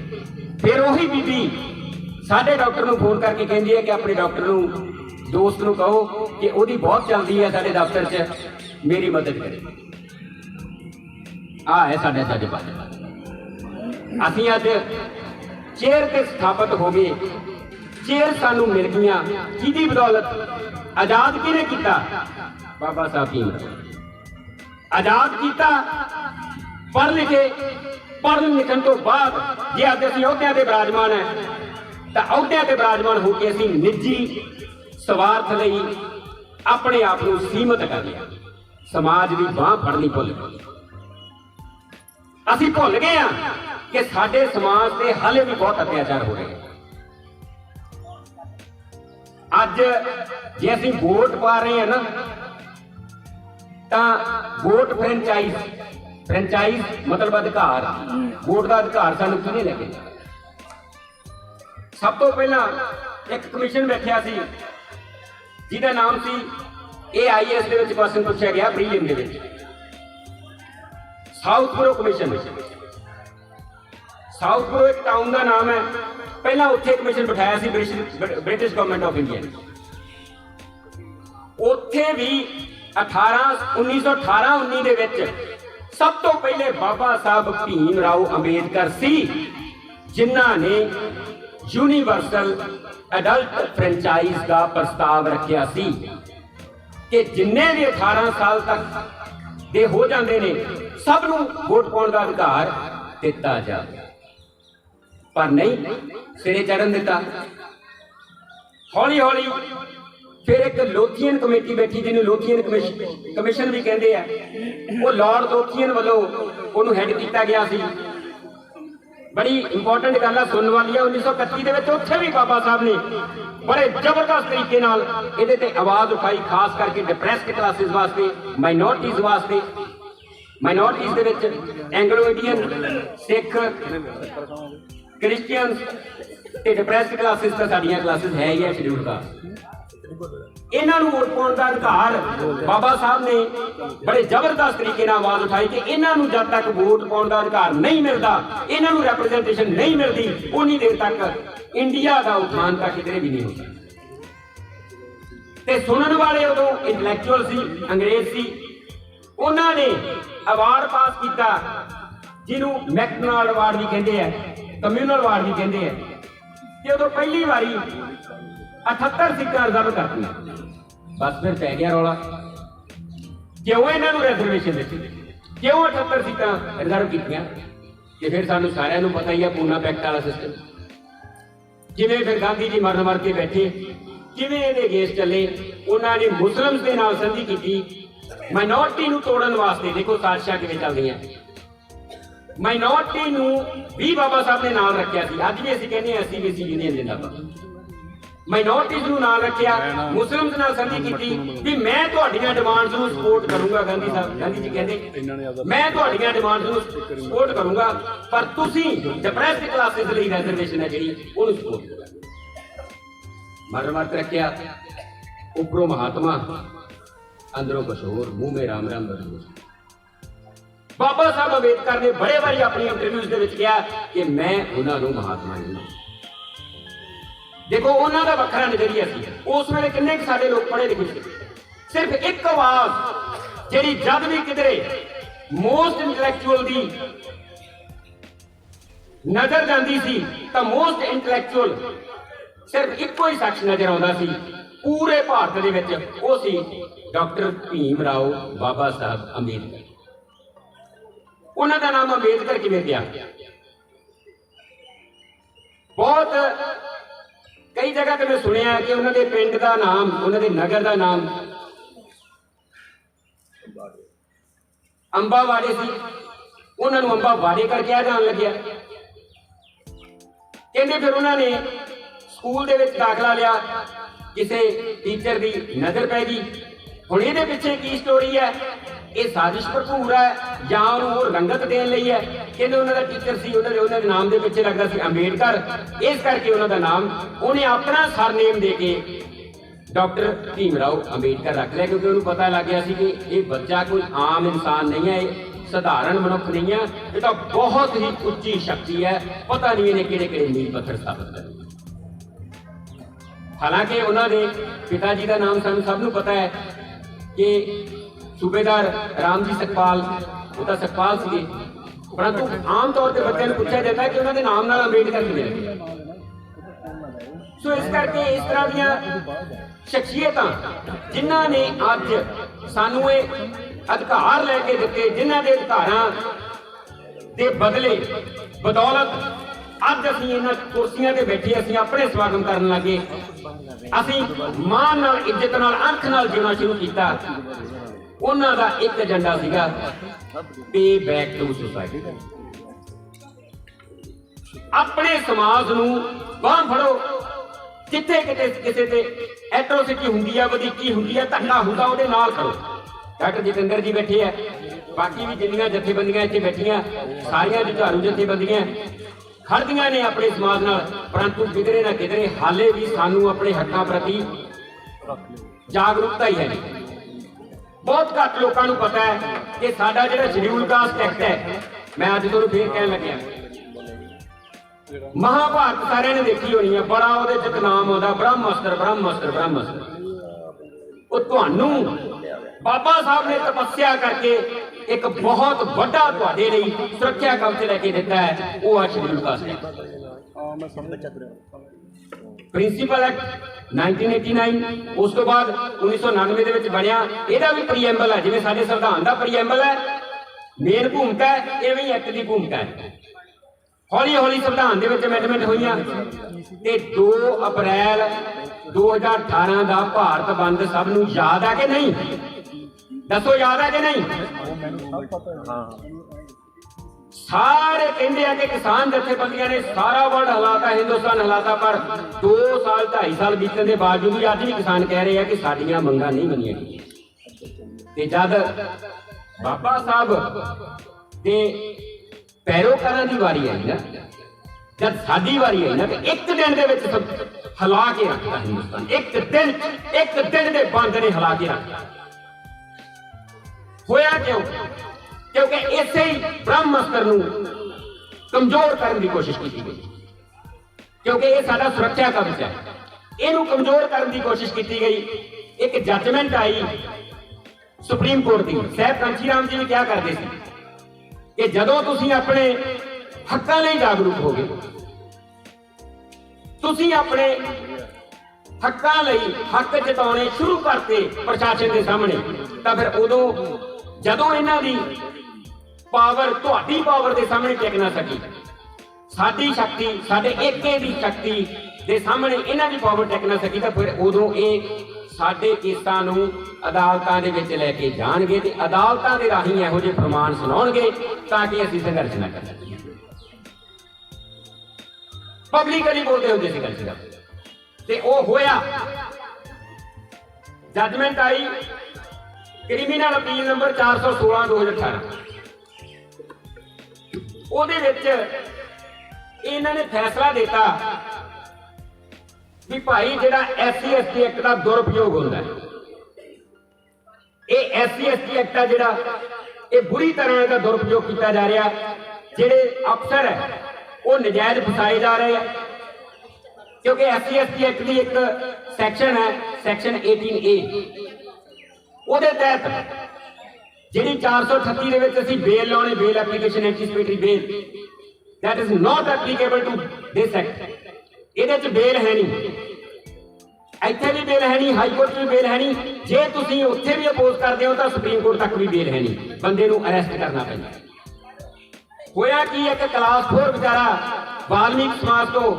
ਫਿਰ ਉਹੀ ਬੀਬੀ ਸਾਡੇ ਡਾਕਟਰ ਨੂੰ ਫੋਨ ਕਰਕੇ ਕਹਿੰਦੀ ਹੈ ਕਿ ਆਪਣੇ ਡਾਕਟਰ ਨੂੰ, ਦੋਸਤ ਨੂੰ ਕਹੋ ਕਿ ਉਹਦੀ ਬਹੁਤ ਚੱਲਦੀ ਹੈ ਸਾਡੇ ਦਫ਼ਤਰ 'ਚ। ਮੇਰੀ ਮਦਦ ਕਰੇ। ਆ ਹੈ ਸਾਡੇ ਜਜ਼ਬਾ ਅਸੀਂ ਅੱਜ ਚੇਅਰ ਤੇ ਸਥਾਪਿਤ ਹੋ ਗਏ। ਚੇਅਰ ਸਾਨੂੰ ਮਿਲ ਗਈਆਂ। ਕਿਹਦੀ ਬਦੌਲਤ ਆਜ਼ਾਦ ਕਿਹਨੇ ਕੀਤਾ? ਬਾਬਾ ਸਾਹਿਬ ਭੀਮ ਆਜ਼ਾਦ ਕੀਤਾ, ਪੜ੍ਹ ਲਿਖੇ ਪੜ੍ਹਨ ਲਿਖਣ ਤੋਂ ਬਾਅਦ ਜੇ ਅੱਜ ਅਸੀਂ ਅਹੁਦਿਆਂ ਤੇ ਬਿਰਾਜਮਾਨ ਹੈ, ਤਾਂ ਅਹੁਦਿਆਂ ਤੇ ਬਿਰਾਜਮਾਨ ਹੋ ਕੇ ਅਸੀਂ ਨਿੱਜੀ ਸਵਾਰਥ ਲਈ ਆਪਣੇ ਆਪ ਨੂੰ ਸੀਮਤ ਕਰ ਲਿਆ। ਸਮਾਜ ਦੀ ਬਾਹ ਫੜਨੀ ਭੁੱਲ ਗਏ। ਅਸੀਂ ਭੁੱਲ ਗਏ ਹਾਂ ਕਿ ਸਾਡੇ ਸਮਾਜ ਤੇ ਹਾਲੇ ਵੀ ਬਹੁਤ ਅਤਿਆਚਾਰ ਹੋ ਰਹੇ ਅੱਜ ਜੇ ਅਸੀਂ ਵੋਟ ਪਾ ਰਹੇ ਹਾਂ ਨਾ, ਤਾਂ ਵੋਟ ਫਰੈਂਚਾਈਜ਼ ਫਰੈਂਚਾਈਜ਼ ਮਤਲਬ ਅਧਿਕਾਰ। ਵੋਟ ਦਾ ਅਧਿਕਾਰ ਸਾਨੂੰ ਕਿਹਨੇ ਕੇ ਸਭ ਤੋਂ ਪਹਿਲਾਂ ਇੱਕ ਕਮਿਸ਼ਨ ਵੇਖਿਆ ਸੀ, ਜਿਹਦਾ ਨਾਮ ਸੀ ਇਹ AIS ਦੇ ਵਿੱਚ ਕੁਐਸਚਨ ਪੁੱਛਿਆ ਗਿਆ ਪ੍ਰੀਲਿਮ ਦੇ ਵਿੱਚ। Southborough commission Southborough ਇੱਕ ਟਾਊਨ ਦਾ ਨਾਮ ਹੈ। ਪਹਿਲਾਂ ਉੱਥੇ ਕਮਿਸ਼ਨ ਬਿਠਾਇਆ ਸੀ British British government of India ਨੇ। ਉੱਥੇ ਵੀ 18 1918 19 ਦੇ ਵਿੱਚ ਸਭ ਤੋਂ ਪਹਿਲੇ ਬਾਬਾ ਸਾਹਿਬ ਭੀਮ ਰਾਓ ਅੰਬੇਦਕਰ ਸੀ, ਜਿਨ੍ਹਾਂ ਨੇ ਯੂਨੀਵਰਸਲ ਅਡਲਟ ਫਰੈਂਚਾਈਜ਼ ਦਾ ਪ੍ਰਸਤਾਵ ਰੱਖਿਆ ਸੀ। ਕਿ ਜਿੰਨੇ ਵੀ 18 ਸਾਲ ਤੱਕ ਦੇ ਹੋ ਜਾਂਦੇ ਨੇ, ਸਭ ਨੂੰ ਵੋਟ ਪਾਉਣ ਦਾ ਅਧਿਕਾਰ ਦਿੱਤਾ ਜਾਵੇ। ਪਰ ਨਹੀਂ, ਸਿਰੇ ਚੜਨ ਦਿੱਤਾ। ਹੌਲੀ ਹੌਲੀ ਫਿਰ ਇੱਕ ਲੋਥੀਅਨ ਕਮੇਟੀ ਬੈਠੀ, ਜਿਹਨੂੰ ਲੋਥੀਅਨ ਕਮਿਸ਼ਨ ਕਮਿਸ਼ਨ ਵੀ ਕਹਿੰਦੇ ਆ। ਉਹ ਲਾਰਡ ਲੋਥੀਅਨ ਵੱਲੋਂ ਉਹਨੂੰ ਹੈਡ ਕੀਤਾ ਗਿਆ ਸੀ। ਬੜੀ ਇੰਪੋਰਟੈਂਟ ਗੱਲ ਆ, ਸੁਣਨ ਵਾਲੀ ਆ 1931 ਦੇ ਵਿੱਚ ਉੱਥੇ ਵੀ ਬਾਬਾ ਸਾਹਿਬ ਨੇ ਬੜੇ ਜ਼ਬਰਦਸਤ ਤਰੀਕੇ ਨਾਲ ਇਹਦੇ ਤੇ ਆਵਾਜ਼ ਉਠਾਈ, ਖਾਸ ਕਰਕੇ ਡਿਪਰੈਸਡ ਕਲਾਸਿਸ ਵਾਸਤੇ ਮਾਈਨੋਰਟੀਜ਼ ਵਾਸਤੇ। ਮਾਈਨੋਰਟੀਜ਼ ਦੇ ਵਿੱਚ ਐਂਗਲੋ ਇੰਡੀਅਨ ਸਿੱਖ ਕ੍ਰਿਸਚੀਅਨਸ ਤੇ ਡਿਪਰੈਸਡ ਕਲਾਸਿਸ ਤਾਂ ਸਾਡੀਆਂ ਕਲਾਸਿਸ ਹੈ ਹੀ ਹੈ ਸ਼ਡਿਊਲ ਦਾ ਇਹਨਾਂ ਨੂੰ ਵੋਟ ਪਾਉਣ ਦਾ ਅਧਿਕਾਰ ਬਾਬਾ ਸਾਹਿਬ ਨੇ ਬੜੇ ਜ਼ਬਰਦਸਤ ਤਰੀਕੇ ਨਾਲ ਆਵਾਜ਼ ਉਠਾਈ ਕਿ ਇਹਨਾਂ ਨੂੰ ਜਦ ਤੱਕ ਵੋਟ ਪਾਉਣ ਦਾ ਅਧਿਕਾਰ ਨਹੀਂ ਮਿਲਦਾ, ਇਹਨਾਂ ਨੂੰ ਰੈਪਰੈਜ਼ੈਂਟੇਸ਼ਨ ਨਹੀਂ ਮਿਲਦੀ, ਉਨੀ ਦੇਰ ਤੱਕ ਇੰਡੀਆ ਦਾ ਉਥਾਨ ਤਾਂ ਕਿਧਰੇ ਵੀ ਨਹੀਂ ਹੋ ਤੇ ਸੁਣਨ ਵਾਲੇ ਉਦੋਂ ਇੰਟੈਲੈਕਚੁਅਲ ਸੀ, ਅੰਗਰੇਜ਼ ਸੀ, ਉਹਨਾਂ ਨੇ ਅਵਾਰਡ ਪਾਸ ਕੀਤਾ, ਜਿਹਨੂੰ ਮੈਕਡੋਨਾਲਡ ਅਵਾਰਡ ਵੀ ਕਹਿੰਦੇ ਆ ਕਮਿਊਨਲ ਅਵਾਰਡ ਵੀ ਕਹਿੰਦੇ ਆ। ਤੇ ਉਦੋਂ ਪਹਿਲੀ ਵਾਰੀ 78 ਸੀਟਾਂ ਰਿਜ਼ਰਵ ਕਰਤੀਆਂ। ਬਸ ਫਿਰ ਪੈ ਗਿਆ ਰੌਲਾ। ਕਿਉਂ ਇਹਨਾਂ ਨੂੰ ਰਿਜ਼ਰਵੇਸ਼ਨ ਦਿੱਤੀ? ਕਿਉਂ 78 ਸੀਟਾਂ ਰਿਜ਼ਰਵ ਕੀਤੀਆਂ? ਤੇ ਫਿਰ ਸਾਨੂੰ ਸਾਰਿਆਂ ਨੂੰ ਪਤਾ ਹੀ ਆ, ਪੂਨਾ ਪੈਕਟ ਵਾਲਾ ਸਿਸਟਮ ਜਿਵੇਂ ਫਿਰ ਗਾਂਧੀ ਜੀ ਮਰਨ ਮਰ ਕੇ ਬੈਠੇ? ਕਿਵੇਂ ਇਹਦੇ ਅਗੇਂਸਟ ਚੱਲੇ? ਉਹਨਾਂ ਨੇ ਮੁਸਲਮਸ ਦੇ ਨਾਲ ਸੰਧੀ ਕੀਤੀ। ਮਾਈਨੋਰਟੀ ਨੂੰ ਤੋੜਨ ਵਾਸਤੇ ਦੇਖੋ ਸਾਜ਼ਿਸ਼ਾਂ ਕਿਵੇਂ ਚੱਲਦੀਆਂ। ਮਾਈਨੋਰਟੀ ਨੂੰ ਵੀ ਬਾਬਾ ਸਾਹਿਬ ਨੇ ਨਾਲ ਰੱਖਿਆ ਸੀ। ਅੱਜ ਵੀ ਅਸੀਂ ਕਹਿੰਦੇ ਹਾਂ, ਅਸੀਂ ਵੀ ਸੀ ਯੂਨੀਅਨ ਜਿੰਦਾਬਾਦ। ਮਾਈਨੋਰਟੀਜ਼ ਨੂੰ ਨਾਲ ਰੱਖਿਆ ਮੁਸਲਿਮਸ ਨਾਲ ਸੰਧੀ ਕੀਤੀ ਵੀ ਮੈਂ ਤੁਹਾਡੀਆਂ ਡਿਮਾਂਡਸ ਨੂੰ ਸਪੋਰਟ ਕਰੂੰਗਾ ਗਾਂਧੀ ਸਾਹਿਬ। ਗਾਂਧੀ ਜੀ ਕਹਿੰਦੇ ਮੈਂ ਤੁਹਾਡੀਆਂ ਡਿਮਾਂਡਸ ਨੂੰ ਸਪੋਰਟ ਕਰੂੰਗਾ ਪਰ ਤੁਸੀਂ ਡਿਪਰੈਸਡ ਕਲਾਸਿਸ ਲਈ ਰਿਜ਼ਰਵੇਸ਼ਨ ਹੈ ਜਿਹੜੀ ਉਹਨੂੰ ਸਪੋਰਟ ਕਰੋ। ਮਰ ਮਰ ਰੱਖਿਆ ਉੱਪਰੋਂ ਮਹਾਤਮਾ ਅੰਦਰੋਂ ਕਸ਼ੋਰ ਮੂੰਹ ਮੇ ਰਾਮ ਰਾਮ ਬਰੂਰ ਬਾਬਾ ਸਾਹਿਬ ਅੰਬੇਦਕਰ ਨੇ ਬੜੇ ਵਾਰੀ ਆਪਣੀ ਇੰਟਰਵਿਊਜ਼ ਦੇ ਵਿੱਚ ਕਿਹਾ ਕਿ ਮੈਂ ਉਹਨਾਂ ਨੂੰ ਮਹਾਤਮਾ ਨਹੀਂ ਦੇਖੋ, ਉਹਨਾਂ ਦਾ ਵੱਖਰਾ ਨਜ਼ਰੀਆ ਸੀ। ਉਸ ਵੇਲੇ ਕਿੰਨੇ ਕੁ ਸਾਡੇ ਲੋਕ ਪੜ੍ਹੇ ਲਿਖੇ ਸੀ? ਸਿਰਫ ਇੱਕ ਆਵਾਜ਼, ਜਿਹੜੀ ਜਦ ਵੀ ਕਿਧਰੇ ਮੋਸਟ ਇੰਟੈਲੈਕਚੁਅਲ ਦੀ ਨਜ਼ਰ ਜਾਂਦੀ ਸੀ, ਤਾਂ ਮੋਸਟ ਇੰਟੈਲੈਕਚੁਅਲ ਸਿਰਫ ਇੱਕੋ ਹੀ ਸ਼ਖਸ ਨਜ਼ਰ ਆਉਂਦਾ ਸੀ। ਪੂਰੇ ਭਾਰਤ ਦੇ ਵਿੱਚ ਉਹ ਸੀ ਡਾਕਟਰ ਭੀਮ ਰਾਓ ਬਾਬਾ ਸਾਹਿਬ ਅੰਬੇਦਕਰ। ਉਹਨਾਂ ਦਾ ਨਾਮ ਅੰਬੇਦਕਰ ਕਿਵੇਂ ਪਿਆ? ਬਹੁਤ ਕਈ ਜਗ੍ਹਾ ਤੇ ਮੈਂ ਸੁਣਿਆ ਕਿ ਉਹਨਾਂ ਦੇ ਪਿੰਡ ਦਾ ਨਾਮ, ਉਹਨਾਂ ਦੇ ਨਗਰ ਦਾ ਨਾਮ ਅੰਬਾਵਾੜੇ ਸੀ। ਉਹਨਾਂ ਨੂੰ ਅੰਬਾਵਾੜੇ ਕਰ ਕਿਹਾ ਜਾਣ ਲੱਗਿਆ। ਕਹਿੰਦੇ ਫਿਰ ਉਹਨਾਂ ਨੇ ਸਕੂਲ ਦੇ ਵਿੱਚ ਦਾਖਲਾ ਲਿਆ। ਕਿਸੇ ਟੀਚਰ ਦੀ ਨਜ਼ਰ ਪੈ ਗਈ। ਹੁਣ ਇਹਦੇ ਪਿੱਛੇ ਕੀ ਸਟੋਰੀ ਹੈ? ਇਹ ਸਾਜ਼ਿਸ਼ ਭਰਪੂਰ ਹੈ ਜਾਂ ਉਹਨੂੰ ਉਹ ਰੰਗਤ ਦੇਣ ਲਈ ਹੈ? ਕਹਿੰਦੇ ਉਹਨਾਂ ਦਾ ਟੀਚਰ ਸੀ, ਉਹਨਾਂ ਦੇ ਉਹਨਾਂ ਦੇ ਨਾਮ ਦੇ ਪਿੱਛੇ ਲੱਗਦਾ ਸੀ ਅੰਬੇਡਕਰ। ਇਸ ਕਰਕੇ ਉਹਨਾਂ ਦਾ ਨਾਮ ਉਹਨੇ ਆਪਣਾ ਸਰਨੇਮ ਦੇ ਕੇ ਡਾਕਟਰ ਭੀਮ ਰਾਓ ਅੰਬੇਡਕਰ ਰੱਖ ਲਿਆ, ਕਿਉਂਕਿ ਉਹਨੂੰ ਪਤਾ ਲੱਗ ਗਿਆ ਸੀ ਕਿ ਇਹ ਬੱਚਾ ਕੋਈ ਆਮ ਇਨਸਾਨ ਨਹੀਂ ਹੈ, ਇਹ ਸਧਾਰਨ ਮਨੁੱਖ ਨਹੀਂ ਹੈ, ਇਹ ਤਾਂ ਬਹੁਤ ਹੀ ਉੱਚੀ ਸ਼ਕਤੀ ਹੈ। ਪਤਾ ਨਹੀਂ ਇਹਨੇ ਕਿਹੜੇ ਕਿਹੜੇ ਨੀਲ ਪੱਥਰ ਸਾਬਤ ਕਰਨੇ ਹਾਲਾਂਕਿ ਉਹਨਾਂ ਦੇ ਪਿਤਾ ਜੀ ਦਾ ਨਾਮ ਸਾਨੂੰ ਸਭ ਨੂੰ ਪਤਾ ਹੈ ਕਿ ਸੂਬੇਦਾਰ ਰਾਮ ਜੀ ਸਖਪਾਲ ਉਹ ਤਾਂ ਸਖਪਾਲ ਸੀਗੇ। ਪਰੰਤੂ ਆਮ ਤੌਰ ਤੇ ਬੱਚਿਆਂ ਨੂੰ ਪੁੱਛਿਆ ਜਾਂਦਾ ਕਿ ਉਹਨਾਂ ਦੇ ਨਾਮ ਨਾਲ ਅੰਬੇਡਕਰ ਕਿਵੇਂ ਰੱਖਿਆ ਸੋ ਇਸ ਕਰਕੇ ਇਸ ਤਰ੍ਹਾਂ ਦੀਆਂ ਸ਼ਖਸੀਅਤਾਂ ਜਿਨ੍ਹਾਂ ਨੇ ਅੱਜ ਸਾਨੂੰ ਇਹ ਅਧਿਕਾਰ ਲੈ ਕੇ ਦਿੱਤੇ, ਜਿਨ੍ਹਾਂ ਦੇ ਅਧਿਕਾਰਾਂ ਦੇ ਬਦਲੇ ਬਦੌਲਤ ਅੱਜ ਅਸੀਂ ਇਹਨਾਂ ਕੁਰਸੀਆਂ ਤੇ ਬੈਠੇ, ਅਸੀਂ ਆਪਣੇ ਸਵਾਗਤ ਕਰਨ ਲੱਗੇ। ਅਸੀਂ ਮਾਣ ਨਾਲ, ਇੱਜ਼ਤ ਨਾਲ, ਅੱਖ ਨਾਲ ਜਿਉਣਾ ਸ਼ੁਰੂ ਕੀਤਾ। ਉਹਨਾਂ ਦਾ ਇੱਕ ਏਜੰਡਾ ਸੀਗਾ ਪੇ ਬੈਕ ਟੂ ਸੁਸਾਇਟੀ ਆਪਣੇ ਸਮਾਜ ਨੂੰ ਬਾਹ ਫੜੋ। ਜਿੱਥੇ ਕਿਤੇ ਕਿਸੇ ਤੇ ਐਟਰੋਸਿਟੀ ਹੁੰਦੀ ਆ, ਵਧੀਕੀ ਹੁੰਦੀ ਆ ਧੱਕਾ ਹੁੰਦਾ, ਉਹਦੇ ਨਾਲ ਖੜੋ ਡਾਕਟਰ ਜਤਿੰਦਰ ਜੀ ਬੈਠੇ ਆ। ਬਾਕੀ ਵੀ ਜਿੰਨੀਆਂ ਜਥੇਬੰਦੀਆਂ ਇੱਥੇ ਬੈਠੀਆਂ, ਸਾਰੀਆਂ ਜੁਝਾਰੂ ਜਥੇਬੰਦੀਆਂ ਖੜਦੀਆਂ ਨੇ ਆਪਣੇ ਸਮਾਜ ਨਾਲ, ਪਰੰਤੂ ਕਿਧਰੇ ਨਾ ਕਿਧਰੇ ਹਾਲੇ ਵੀ ਸਾਨੂੰ ਆਪਣੇ ਹੱਕਾਂ ਪ੍ਰਤੀ ਜਾਗਰੂਕਤਾ ਹੀ ਹੈ ਨਹੀਂ ਬਹੁਤ ਘੱਟ ਲੋਕਾਂ ਨੂੰ ਪਤਾ ਹੈ ਕਿ ਸਾਡਾ ਜਿਹੜਾ ਸ਼ਡਿਊਲ ਕਾਸਟ ਐਕਟ ਹੈ ਮੈਂ ਅੱਜ ਤੁਹਾਨੂੰ ਫੇਰ ਕਹਿਣ ਲੱਗਿਆ। ਮਹਾਭਾਰਤ ਸਾਰਿਆਂ ਨੇ ਦੇਖੀ ਹੋਣੀ ਹੈ ਬੜਾ ਉਹਦੇ ਚ ਨਾਮ ਆਉਂਦਾ ਬ੍ਰਹਮਸਤਰ ਬ੍ਰਹਮਸਤਰ ਬ੍ਰਹਮਸਤਰ। ਉਹ ਤੁਹਾਨੂੰ ਬਾਬਾ ਸਾਹਿਬ ਨੇ ਤਪੱਸਿਆ ਕਰਕੇ ਇੱਕ ਬਹੁਤ ਵੱਡਾ ਤੁਹਾਡੇ ਲਈ ਸੁਰੱਖਿਆ ਕਵਚ ਲੈ ਕੇ ਦਿੱਤਾ ਹੈ ਉਹ ਆ schedule caste act principal act 1989, ਉਸ ਤੋਂ ਬਾਅਦ 1999 ਦੇ ਵਿੱਚ ਬਣਿਆ। ਇਹਦਾ ਵੀ ਪ੍ਰੀਐਮਬਲ ਹੈ, ਜਿਵੇਂ ਸਾਡੇ ਸੰਵਿਧਾਨ ਦਾ ਪ੍ਰੀਐਮਬਲ ਹੈ। ਮੇਨ ਭੂਮਿਕਾ ਹੈ ਐਵੇਂ ਹੀ ਐਕਟ ਦੀ ਭੂਮਿਕਾ ਹੈ। ਹੌਲੀ ਹੌਲੀ ਸੰਵਿਧਾਨ ਦੇ ਵਿੱਚ ਅਮੈਂਡਮੈਂਟ ਹੋਈਆਂ। ਤੇ 2 ਅਪ੍ਰੈਲ 2018 ਦਾ ਭਾਰਤ ਬੰਦ ਸਭ ਨੂੰ ਯਾਦ ਆ ਕਿ ਨਹੀਂ? ਦੱਸੋ, ਯਾਦ ਆ ਕਿ ਨਹੀਂ? ਸਾਰੇ ਕਹਿੰਦੇ ਆ ਕਿ ਕਿਸਾਨ ਜਥੇਬੰਦੀਆਂ ਨੇ ਸਾਰਾ ਵਰਲਡ ਹਲਾਤਾ, ਹਿੰਦੁਸਤਾਨ ਹਲਾਤਾ, ਪਰ 2 ਸਾਲ 2.5 ਸਾਲ ਬੀਤਣ ਦੇ ਬਾਵਜੂਦ ਵੀ ਅੱਜ ਵੀ ਕਿਸਾਨ ਕਹਿ ਰਹੇ ਆ ਕਿ ਸਾਡੀਆਂ ਮੰਗਾਂ ਨਹੀਂ ਮੰਨੀਆਂ ਗਈਆਂ। ਤੇ ਜਦ ਬਾਬਾ ਸਾਹਿਬ ਦੇ ਪੈਰੋਕਾਰਾਂ ਦੀ ਵਾਰੀ ਆਈ ਨਾ, ਜਦ ਸਾਡੀ ਵਾਰੀ ਆਈ ਨਾ ਕਿ ਇੱਕ ਦਿਨ ਦੇ ਵਿੱਚ ਸਭ ਹਿਲਾ ਕੇ ਰੱਖਤਾ ਹਿੰਦੁਸਤਾਨ। ਇੱਕ ਦਿਨ ਇੱਕ ਦਿਨ ਦੇ ਬੰਦ ਨੇ ਹਿਲਾ ਕੇ ਰੱਖਤਾ। ਹੋਇਆ ਕਿਉਂ? ਕਿਉਂਕਿ ਇਸੇ ਹੀ ਬ੍ਰਹਮਸਤਰ ਨੂੰ ਕਮਜ਼ੋਰ ਕਰਨ ਦੀ ਕੋਸ਼ਿਸ਼ ਕੀਤੀ ਗਈ। ਕਿਉਂਕਿ ਇਹ ਸਾਡਾ ਸੁਰੱਖਿਆ ਕਵਚ ਹੈ। ਇਹਨੂੰ ਕਮਜ਼ੋਰ ਕਰਨ ਦੀ ਕੋਸ਼ਿਸ਼ ਕੀਤੀ ਗਈ। ਇੱਕ ਜੱਜਮੈਂਟ ਆਈ ਸੁਪਰੀਮ ਕੋਰਟ ਦੀ। ਸਹਿਬ ਕਾਂਚੀ ਰਾਮ ਜੀ ਵੀ ਕਿਹਾ ਕਰਦੇ ਸੀ? ਕਿ ਜਦੋਂ ਤੁਸੀਂ ਆਪਣੇ ਹੱਕਾਂ ਲਈ ਜਾਗਰੂਕ ਹੋਗੇ, ਤੁਸੀਂ ਆਪਣੇ ਹੱਕਾਂ ਲਈ ਹੱਕ ਜਤਾਉਣੇ ਸ਼ੁਰੂ ਕਰਤੇ ਪ੍ਰਸ਼ਾਸਨ ਦੇ ਸਾਹਮਣੇ, ਤਾਂ ਫਿਰ ਉਦੋਂ ਜਦੋਂ ਇਹਨਾਂ ਦੀ ਪਾਵਰ ਤੁਹਾਡੀ ਪਾਵਰ ਦੇ ਸਾਹਮਣੇ ਟਿਕ ਨਾ ਸਕੀ। ਸਾਡੀ ਸ਼ਕਤੀ, ਸਾਡੇ ਏਕੇ ਦੀ ਸ਼ਕਤੀ ਦੇ ਸਾਹਮਣੇ ਇਹਨਾਂ ਦੀ ਪਾਵਰ ਟਿਕ ਨਾ ਸਕੀ ਤਾਂ ਫਿਰ ਉਦੋਂ ਇਹ ਸਾਡੇ ਕੇਸਾਂ ਨੂੰ ਅਦਾਲਤਾਂ ਦੇ ਵਿੱਚ ਲੈ ਕੇ ਜਾਣਗੇ ਤੇ ਅਦਾਲਤਾਂ ਦੇ ਰਾਹੀਂ ਇਹੋ ਜਿਹੇ ਪ੍ਰਮਾਣ ਸੁਣਾਉਣਗੇ ਤਾਂ ਕਿ ਅਸੀਂ ਸੰਘਰਸ਼ ਨਾ ਕਰ ਸਕੀਏ ਪਬਲਿਕਲੀ ਬੋਲਦੇ ਹੁੰਦੇ ਸੀ ਗੱਲ ਤੇ ਉਹ ਹੋਇਆ। ਜੱਜਮੈਂਟ ਆਈ। ਕ੍ਰਿਮੀਨਲ ਅਪੀਲ ਨੰਬਰ 416 2018 ਉਹਦੇ ਵਿੱਚ ਇਹਨਾਂ ਨੇ ਫੈਸਲਾ ਦਿੱਤਾ ਵੀ ਭਾਈ ਜਿਹੜਾ ਐਸਸੀ ਐਸਟੀ ਐਕਟ ਦਾ ਦੁਰਉਪਯੋਗ ਹੁੰਦਾ ਹੈ। ਇਹ ਐਸਸੀ ਐਸਟੀ ਐਕਟ ਆ ਜਿਹੜਾ ਇਹ ਬੁਰੀ ਤਰ੍ਹਾਂ ਇਹਦਾ ਦੁਰਉਪਯੋਗ ਕੀਤਾ ਜਾ ਰਿਹਾ। ਜਿਹੜੇ ਅਫਸਰ ਹੈ, ਉਹ ਨਜਾਇਜ਼ ਫਸਾਏ ਜਾ ਰਹੇ ਆ। ਕਿਉਂਕਿ ਐਸਸੀ ਐਸਟੀ ਐਕਟ ਦੀ ਇੱਕ ਸੈਕਸ਼ਨ ਹੈ, ਸੈਕਸ਼ਨ 18A ਉਹਦੇ ਤਹਿਤ ਜਿਹੜੀ 438 ਦੇ ਵਿੱਚ ਅਸੀਂ ਬੇਲ ਲਾਉਣੇ, bail application anticipatory bail, that is not applicable to this act. ਇਹਦੇ ਚ ਬੇਲ ਹੈ ਨਹੀਂ। ਇੱਥੇ ਵੀ ਬੇਲ ਹੈ ਨਹੀਂ ਹਾਈ ਕੋਰਟ ਵੀ ਬੇਲ ਹੈ ਨਹੀਂ। ਜੇ ਤੁਸੀਂ ਉੱਥੇ ਵੀ ਅਪੋਜ਼ ਕਰਦੇ ਹੋ ਤਾਂ ਸੁਪਰੀਮ ਕੋਰਟ ਤੱਕ ਵੀ ਬੇਲ ਹੈ ਨਹੀਂ। ਬੰਦੇ ਨੂੰ ਅਰੈਸਟ ਕਰਨਾ ਪੈਂਦਾ। ਹੋਇਆ ਕੀ ਹੈ ਕਿ ਕਲਾਸ 4 ਵਿਚਾਰਾ ਵਾਲਮੀਕ ਸਮਾਜ ਤੋਂ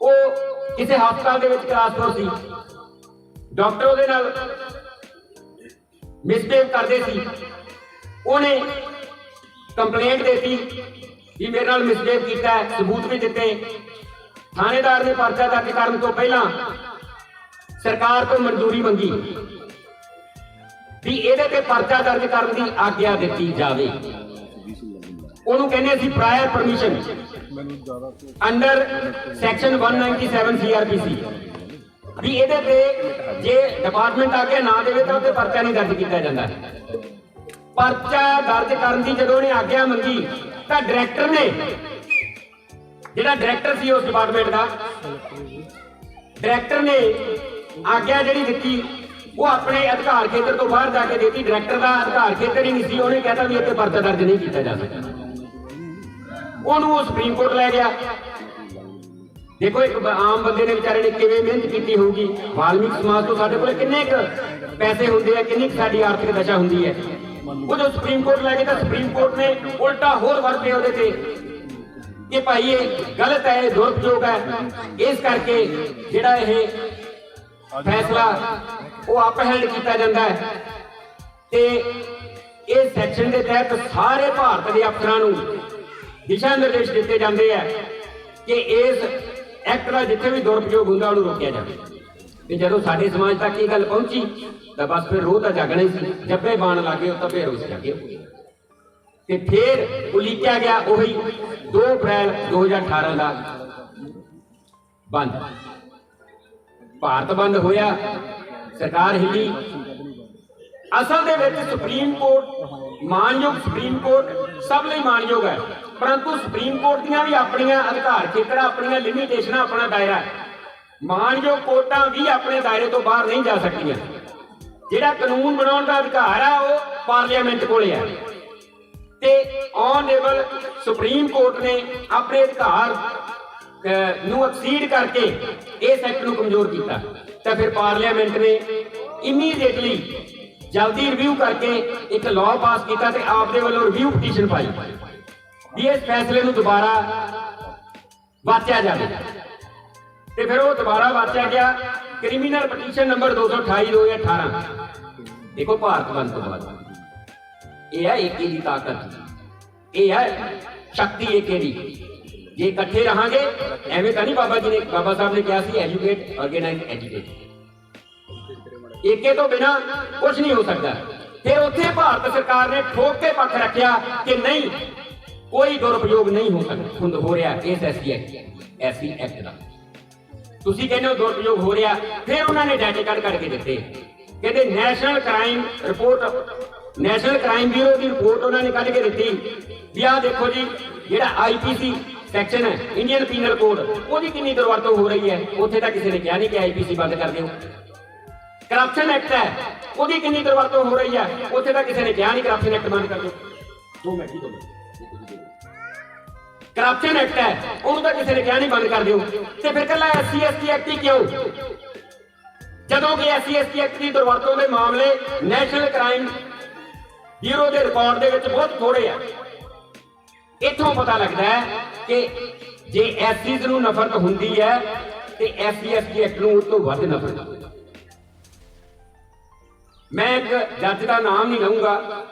ਉਹ ਕਿਸੇ ਹਸਪਤਾਲ ਦੇ ਵਿੱਚ ਕਲਾਸ 4 ਸੀ। ਡਾਕਟਰ ਉਹਦੇ ਨਾਲ ਮਿਸਬਿਹੇਵ ਕਰਦੇ ਸੀ। ਉਹਨੇ ਕੰਪਲੇਂਟ ਦਿੱਤੀ ਵੀ ਮੇਰੇ ਨਾਲ ਮਿਸਬਿਹੇਵ ਕੀਤਾ ਹੈ ਸਬੂਤ ਵੀ ਦਿੱਤੇ। ਥਾਣੇਦਾਰ ਨੇ ਪਰਚਾ ਦਰਜ ਕਰਨ ਤੋਂ ਪਹਿਲਾਂ ਸਰਕਾਰ ਤੋਂ ਮਨਜ਼ੂਰੀ ਮੰਗੀ ਵੀ ਇਹਦੇ ਤੇ ਪਰਚਾ ਦਰਜ ਕਰਨ ਦੀ ਆਗਿਆ ਦਿੱਤੀ ਜਾਵੇ। ਉਹਨੂੰ ਕਹਿੰਦੇ ਸੀ prior permission under section 197 CrPC ਵੀ ਇਹਦੇ ਤੇ ਜੇ ਡਿਪਾਰਟਮੈਂਟ ਆ ਕੇ ਨਾ ਦੇਵੇ ਤਾਂ ਉਹਦੇ ਪਰਚਾ ਨਹੀਂ ਦਰਜ ਕੀਤਾ ਜਾਂਦਾ। ਪਰਚਾ ਦਰਜ ਕਰਨ ਦੀ ਜਦੋਂ ਉਹਨੇ ਆਗਿਆ ਮੰਗੀ, ਤਾਂ ਡਾਇਰੈਕਟਰ ਨੇ, ਜਿਹੜਾ ਡਾਇਰੈਕਟਰ ਸੀ ਉਸ ਡਿਪਾਰਟਮੈਂਟ ਦਾ ਡਾਇਰੈਕਟਰ ਨੇ ਆਗਿਆ ਜਿਹੜੀ ਦਿੱਤੀ, ਉਹ ਆਪਣੇ ਅਧਿਕਾਰ ਖੇਤਰ ਤੋਂ ਬਾਹਰ ਜਾ ਕੇ ਦਿੱਤੀ। ਡਾਇਰੈਕਟਰ ਦਾ ਅਧਿਕਾਰ ਖੇਤਰ ਹੀ ਨਹੀਂ ਸੀ, ਉਹਨੇ ਕਹਿਤਾ ਵੀ ਇੱਥੇ ਪਰਚਾ ਦਰਜ ਨਹੀਂ ਕੀਤਾ ਜਾ ਸਕਦਾ। ਉਹਨੂੰ ਉਹ ਸੁਪਰੀਮ ਕੋਰਟ ਲੈ ਗਿਆ। ਦੇਖੋ ਇੱਕ ਆਮ ਬੰਦੇ ਨੇ ਵਿਚਾਰੇ ਨੇ ਕਿਵੇਂ ਮਿਹਨਤ ਕੀਤੀ ਹੋਊਗੀ? ਵਾਲਮੀਕ ਸਮਾਜ ਤੋਂ ਸਾਡੇ ਕੋਲ ਕਿੰਨੇ ਕੁ ਪੈਸੇ ਹੁੰਦੇ ਆ, ਕਿੰਨੀ ਕੁ ਸਾਡੀ ਆਰਥਿਕ ਦਸ਼ਾ ਹੁੰਦੀ ਹੈ? ਉਹ ਜਦੋਂ ਸੁਪਰੀਮ ਕੋਰਟ ਲੈ ਕੇ ਤਾਂ ਸੁਪਰੀਮ ਕੋਰਟ ਨੇ ਉਲਟਾ ਹੋਰ ਵਰਤੇ ਉਹਦੇ ਤੇ। ਕਿ ਭਾਈ ਇਹ ਗਲਤ ਹੈ, ਇਹ ਹੈ। ਇਸ ਕਰਕੇ ਜਿਹੜਾ ਇਹ ਫੈਸਲਾ ਉਹ ਅਪਹੈਲਡ ਕੀਤਾ ਜਾਂਦਾ ਹੈ। ਤੇ ਇਹ ਸੈਕਸ਼ਨ ਦੇ ਤਹਿਤ ਸਾਰੇ ਭਾਰਤ ਦੇ ਅਫਸਰਾਂ ਨੂੰ ਦਿਸ਼ਾ ਨਿਰਦੇਸ਼ ਦਿੱਤੇ ਜਾਂਦੇ ਆ ਕਿ ਇਸ ਐਕਟ ਦਾ ਜਿੱਥੇ ਵੀ ਦੁਰਪਯੋਗ ਹੁੰਦਾ, ਉਹਨੂੰ ਰੋਕਿਆ ਜਾਵੇ। ਤੇ ਜਦੋਂ ਸਾਡੇ ਸਮਾਜ ਤੱਕ ਇਹ ਗੱਲ ਪਹੁੰਚੀ, ਤਾਂ ਬਸ ਫਿਰ ਰੋਹ ਤਾਂ ਜਾਗਣਾ ਹੀ ਸੀ। ਜੱਬੇ ਬਾਣ ਲੱਗੇ, ਉਹ ਤਾਂ ਫੇਰ ਉਸ ਜਾਗੇ। ਤੇ ਫਿਰ ਉਲੀਕਿਆ ਗਿਆ ਉਹੀ 2 ਅਪ੍ਰੈਲ 2018 ਦਾ ਬੰਦ। ਭਾਰਤ ਬੰਦ ਹੋਇਆ। ਸਰਕਾਰ ਹਿੱਲੀ। ਅਸਲ ਦੇ ਵਿੱਚ ਸੁਪਰੀਮ ਕੋਰਟ, ਮਾਨਯੋਗ ਸੁਪਰੀਮ ਕੋਰਟ ਸਭ ਲਈ ਮਾਨਯੋਗ ਹੈ। ਪਰੰਤੂ ਸੁਪਰੀਮ ਕੋਰਟ ਦੀਆਂ ਵੀ ਆਪਣੀਆਂ ਅਧਿਕਾਰ ਖੇਤਰ ਆਪਣੀਆਂ ਲਿਮਿਟੇਸ਼ਨਾਂ ਆਪਣਾ ਦਾਇਰਾ ਹੈ, ਮਾਨਯੋਗ ਕੋਰਟਾਂ ਵੀ ਆਪਣੇ ਦਾਇਰੇ ਤੋਂ ਬਾਹਰ ਨਹੀਂ ਜਾ ਸਕਦੀਆਂ। ਜਿਹੜਾ ਕਾਨੂੰਨ ਬਣਾਉਣ ਦਾ ਅਧਿਕਾਰ ਆ, ਉਹ ਪਾਰਲੀਮੈਂਟ ਕੋਲੇ ਆ ਤੇ ਆਨਰੇਬਲ ਸੁਪਰੀਮ ਕੋਰਟ ਨੇ ਆਪਣੇ ਅਧਿਕਾਰ ਨੂੰ ਐਕਸੀਡ ਕਰਕੇ ਇਸ ਐਕਟ ਨੂੰ ਕਮਜ਼ੋਰ ਕੀਤਾ। ਤਾਂ ਫਿਰ ਪਾਰਲੀਮੈਂਟ ਨੇ ਇਮੀਡੀਏਟਲੀ ਜਲਦੀ ਰਿਵਿਊ ਕਰਕੇ ਇੱਕ ਲਾਅ ਪਾਸ ਕੀਤਾ ਤੇ ਆਪਦੇ ਵੱਲੋਂ ਰਿਵਿਊ ਪਟੀਸ਼ਨ ਪਾਈ। ਵੀ ਇਸ ਫੈਸਲੇ ਨੂੰ ਦੁਬਾਰਾ ਵਾਚਿਆ ਜਾਵੇ ਤੇ ਫਿਰ ਉਹ ਦੁਬਾਰਾ ਵਾਚਿਆ ਗਿਆ ਕ੍ਰਿਮੀਨਲ ਪਟੀਸ਼ਨ ਨੰਬਰ 228 2018 ਦੇਖੋ ਭਾਰਤ ਬੰਦ ਤੋਂ ਬਾਅਦ ਇਹ ਹੈ ਏਕੇ ਦੀ ਤਾਕਤ ਇਹ ਹੈ ਸ਼ਕਤੀ ਏਕੇ ਦੀ ਜੇ ਇਕੱਠੇ ਰਹਾਂਗੇ ਐਵੇਂ ਤਾਂ ਨਹੀਂ ਬਾਬਾ ਜੀ ਨੇ ਬਾਬਾ ਸਾਹਿਬ ਨੇ ਕਿਹਾ ਸੀ ਐਜੂਕੇਟ ਆਰਗੇਨਾਈਜ਼ ਐਜੂਕੇਟ ਏਕੇ ਤੋਂ ਬਿਨਾ ਕੁਝ ਨਹੀਂ ਹੋ ਸਕਦਾ ਫਿਰ ਉੱਥੇ ਭਾਰਤ ਸਰਕਾਰ ਨੇ ਠੋਕ ਕੇ ਪੱਖ ਰੱਖਿਆ ਕਿ ਨਹੀਂ ਕੋਈ ਦੁਰਪਯੋਗ ਨਹੀਂ ਹੋ ਸਕਦਾ। ਹੋ ਰਿਹਾ ਇਸ ਐਸਸੀ ਐਕਟ ਐਸਸੀ ਐਕਟ ਦਾ। ਤੁਸੀਂ ਕਹਿੰਦੇ ਹੋ ਦੁਰਪਯੋਗ ਹੋ ਰਿਹਾ, ਫਿਰ ਉਹਨਾਂ ਨੇ ਡਾਟੇ ਕੱਢ ਕੱਢ ਦਿੱਤੇ। ਕਹਿੰਦੇ national crime report national crime bureau ਦੀ ਰਿਪੋਰਟ ਉਹਨਾਂ ਨੇ ਕੱਢ ਕੇ ਦਿੱਤੀ। ਵੀ ਆਹ ਦੇਖੋ ਜੀ, ਜਿਹੜਾ ਆਈਪੀਸੀ ਸੈਕਸ਼ਨ ਹੈ ਇੰਡੀਅਨ ਪੀਨਲ ਕੋਡ ਉਹਦੀ ਕਿੰਨੀ ਦੁਰਵਰਤੋਂ ਹੋ ਰਹੀ ਹੈ? ਉੱਥੇ ਤਾਂ ਕਿਸੇ ਨੇ ਕਿਹਾ ਨਹੀਂ ਕਿ ਆਈਪੀਸੀ ਬੰਦ ਕਰ ਦਿਓ। ਕਰਪਸ਼ਨ ਐਕਟ ਹੈ, ਉਹਦੀ ਕਿੰਨੀ ਦੁਰਵਰਤੋਂ ਹੋ ਰਹੀ ਹੈ? ਉੱਥੇ ਤਾਂ ਕਿਸੇ ਨੇ ਕਿਹਾ ਨਹੀਂ ਕਰਪਸ਼ਨ ਐਕਟ ਬੰਦ ਕਰ ਦਿਓ। ਦੋ ਮਿੰਟ ਹੀ ਦੋ ਮਿੰਟ। ਕਰਪਸ਼ਨ ਐਕਟ ਹੈ। ਉਹਨੂੰ ਤਾਂ ਕਿਸੇ ਨੇ ਕਿਹਾ ਨਹੀਂ ਬੰਦ ਕਰ ਦਿਓ। ਤੇ ਫਿਰ ਕੱਲਾ ਐਸਸੀ ਐਸਟੀ ਐਕਟ ਹੀ ਕਿਉਂ? ਜਦੋਂ ਕਿ ਐਸਸੀ ਐਸਟੀ ਐਕਟ ਦੀ ਦੁਰਵਰਤੋਂ ਦੇ ਮਾਮਲੇ ਨੈਸ਼ਨਲ ਕ੍ਰਾਈਮ ਬਿਊਰੋ ਦੇ ਰਿਕਾਰਡ ਦੇ ਵਿੱਚ ਬਹੁਤ ਥੋੜੇ ਆ। ਇੱਥੋਂ ਪਤਾ ਲੱਗਦਾ ਹੈ ਕਿ ਜੇ ਐਸਸੀਜ਼ ਨੂੰ ਨਫ਼ਰਤ ਹੁੰਦੀ ਹੈ, ਤੇ ਐਸਸੀ ਐਸਟੀ ਐਕਟ ਨੂੰ ਉਸ ਤੋਂ ਵੱਧ ਨਫ਼ਰਤ ਹੈ। ਮੈਂ ਇੱਕ ਜੱਜ ਦਾ ਨਾਮ ਨਹੀਂ ਲਵਾਂਗਾ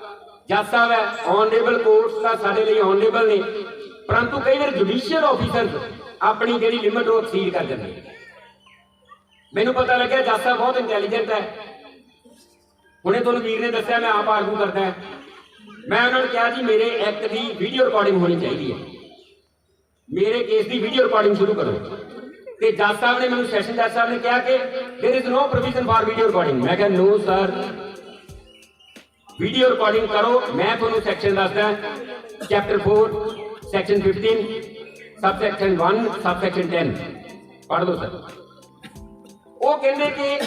ਜੱਜ ਸਾਹਿਬ ਹੈ ਔਨਰੇਬਲ ਕੋਰਟ ਦਾ ਸਾਡੇ ਲਈ ਔਨਰੇਬਲ ਨੇ। ਪਰੰਤੂ ਕਈ ਵਾਰ ਜੁਡੀਸ਼ੀਅਲ ਆਫੀਸਰ ਆਪਣੀ ਜਿਹੜੀ ਲਿਮਟ ਉਹ ਐਕਸੀਡ ਕਰ ਜਾਂਦੇ ਨੇ ਮੈਨੂੰ ਪਤਾ ਲੱਗਿਆ ਜੱਜ ਸਾਹਿਬ ਬਹੁਤ ਇੰਟੈਲੀਜੈਂਟ ਹੈ ਹੁਣੇ ਤੁਹਾਨੂੰ ਵੀਰ ਨੇ ਦੱਸਿਆ ਮੈਂ ਆਪ ਆਰਗੂ ਕਰਦਾ ਹਾਂ। ਮੈਂ ਉਹਨਾਂ ਨੂੰ ਕਿਹਾ ਜੀ ਮੇਰੇ ਐਕਟ ਦੀ ਵੀਡੀਓ ਰਿਕਾਰਡਿੰਗ ਹੋਣੀ ਚਾਹੀਦੀ ਹੈ ਮੇਰੇ ਕੇਸ ਦੀ ਵੀਡੀਓ ਰਿਕਾਰਡਿੰਗ ਸ਼ੁਰੂ ਕਰੋ ਤੇ ਜੱਜ ਸਾਹਿਬ ਨੇ ਮੈਨੂੰ ਸੈਸ਼ਨ ਜੱਜ ਸਾਹਿਬ ਨੇ ਕਿਹਾ ਕਿ there is no provision for video recording ਮੈਂ ਕਿਹਾ ਨੋ ਸਰ ਵੀਡੀਓ ਰਿਕਾਰਡਿੰਗ ਕਰੋ ਮੈਂ ਤੁਹਾਨੂੰ ਸੈਕਸ਼ਨ ਦੱਸਦਾ ਚੈਪਟਰ 4 ਸੈਕਸ਼ਨ 15 ਸਬਸੈਕਸ਼ਨ 1 ਸਬਸੈਕਸ਼ਨ 10 ਪੜ੍ਹ ਲਓ ਸਰ। ਉਹ ਕਹਿੰਦੇ ਕਿ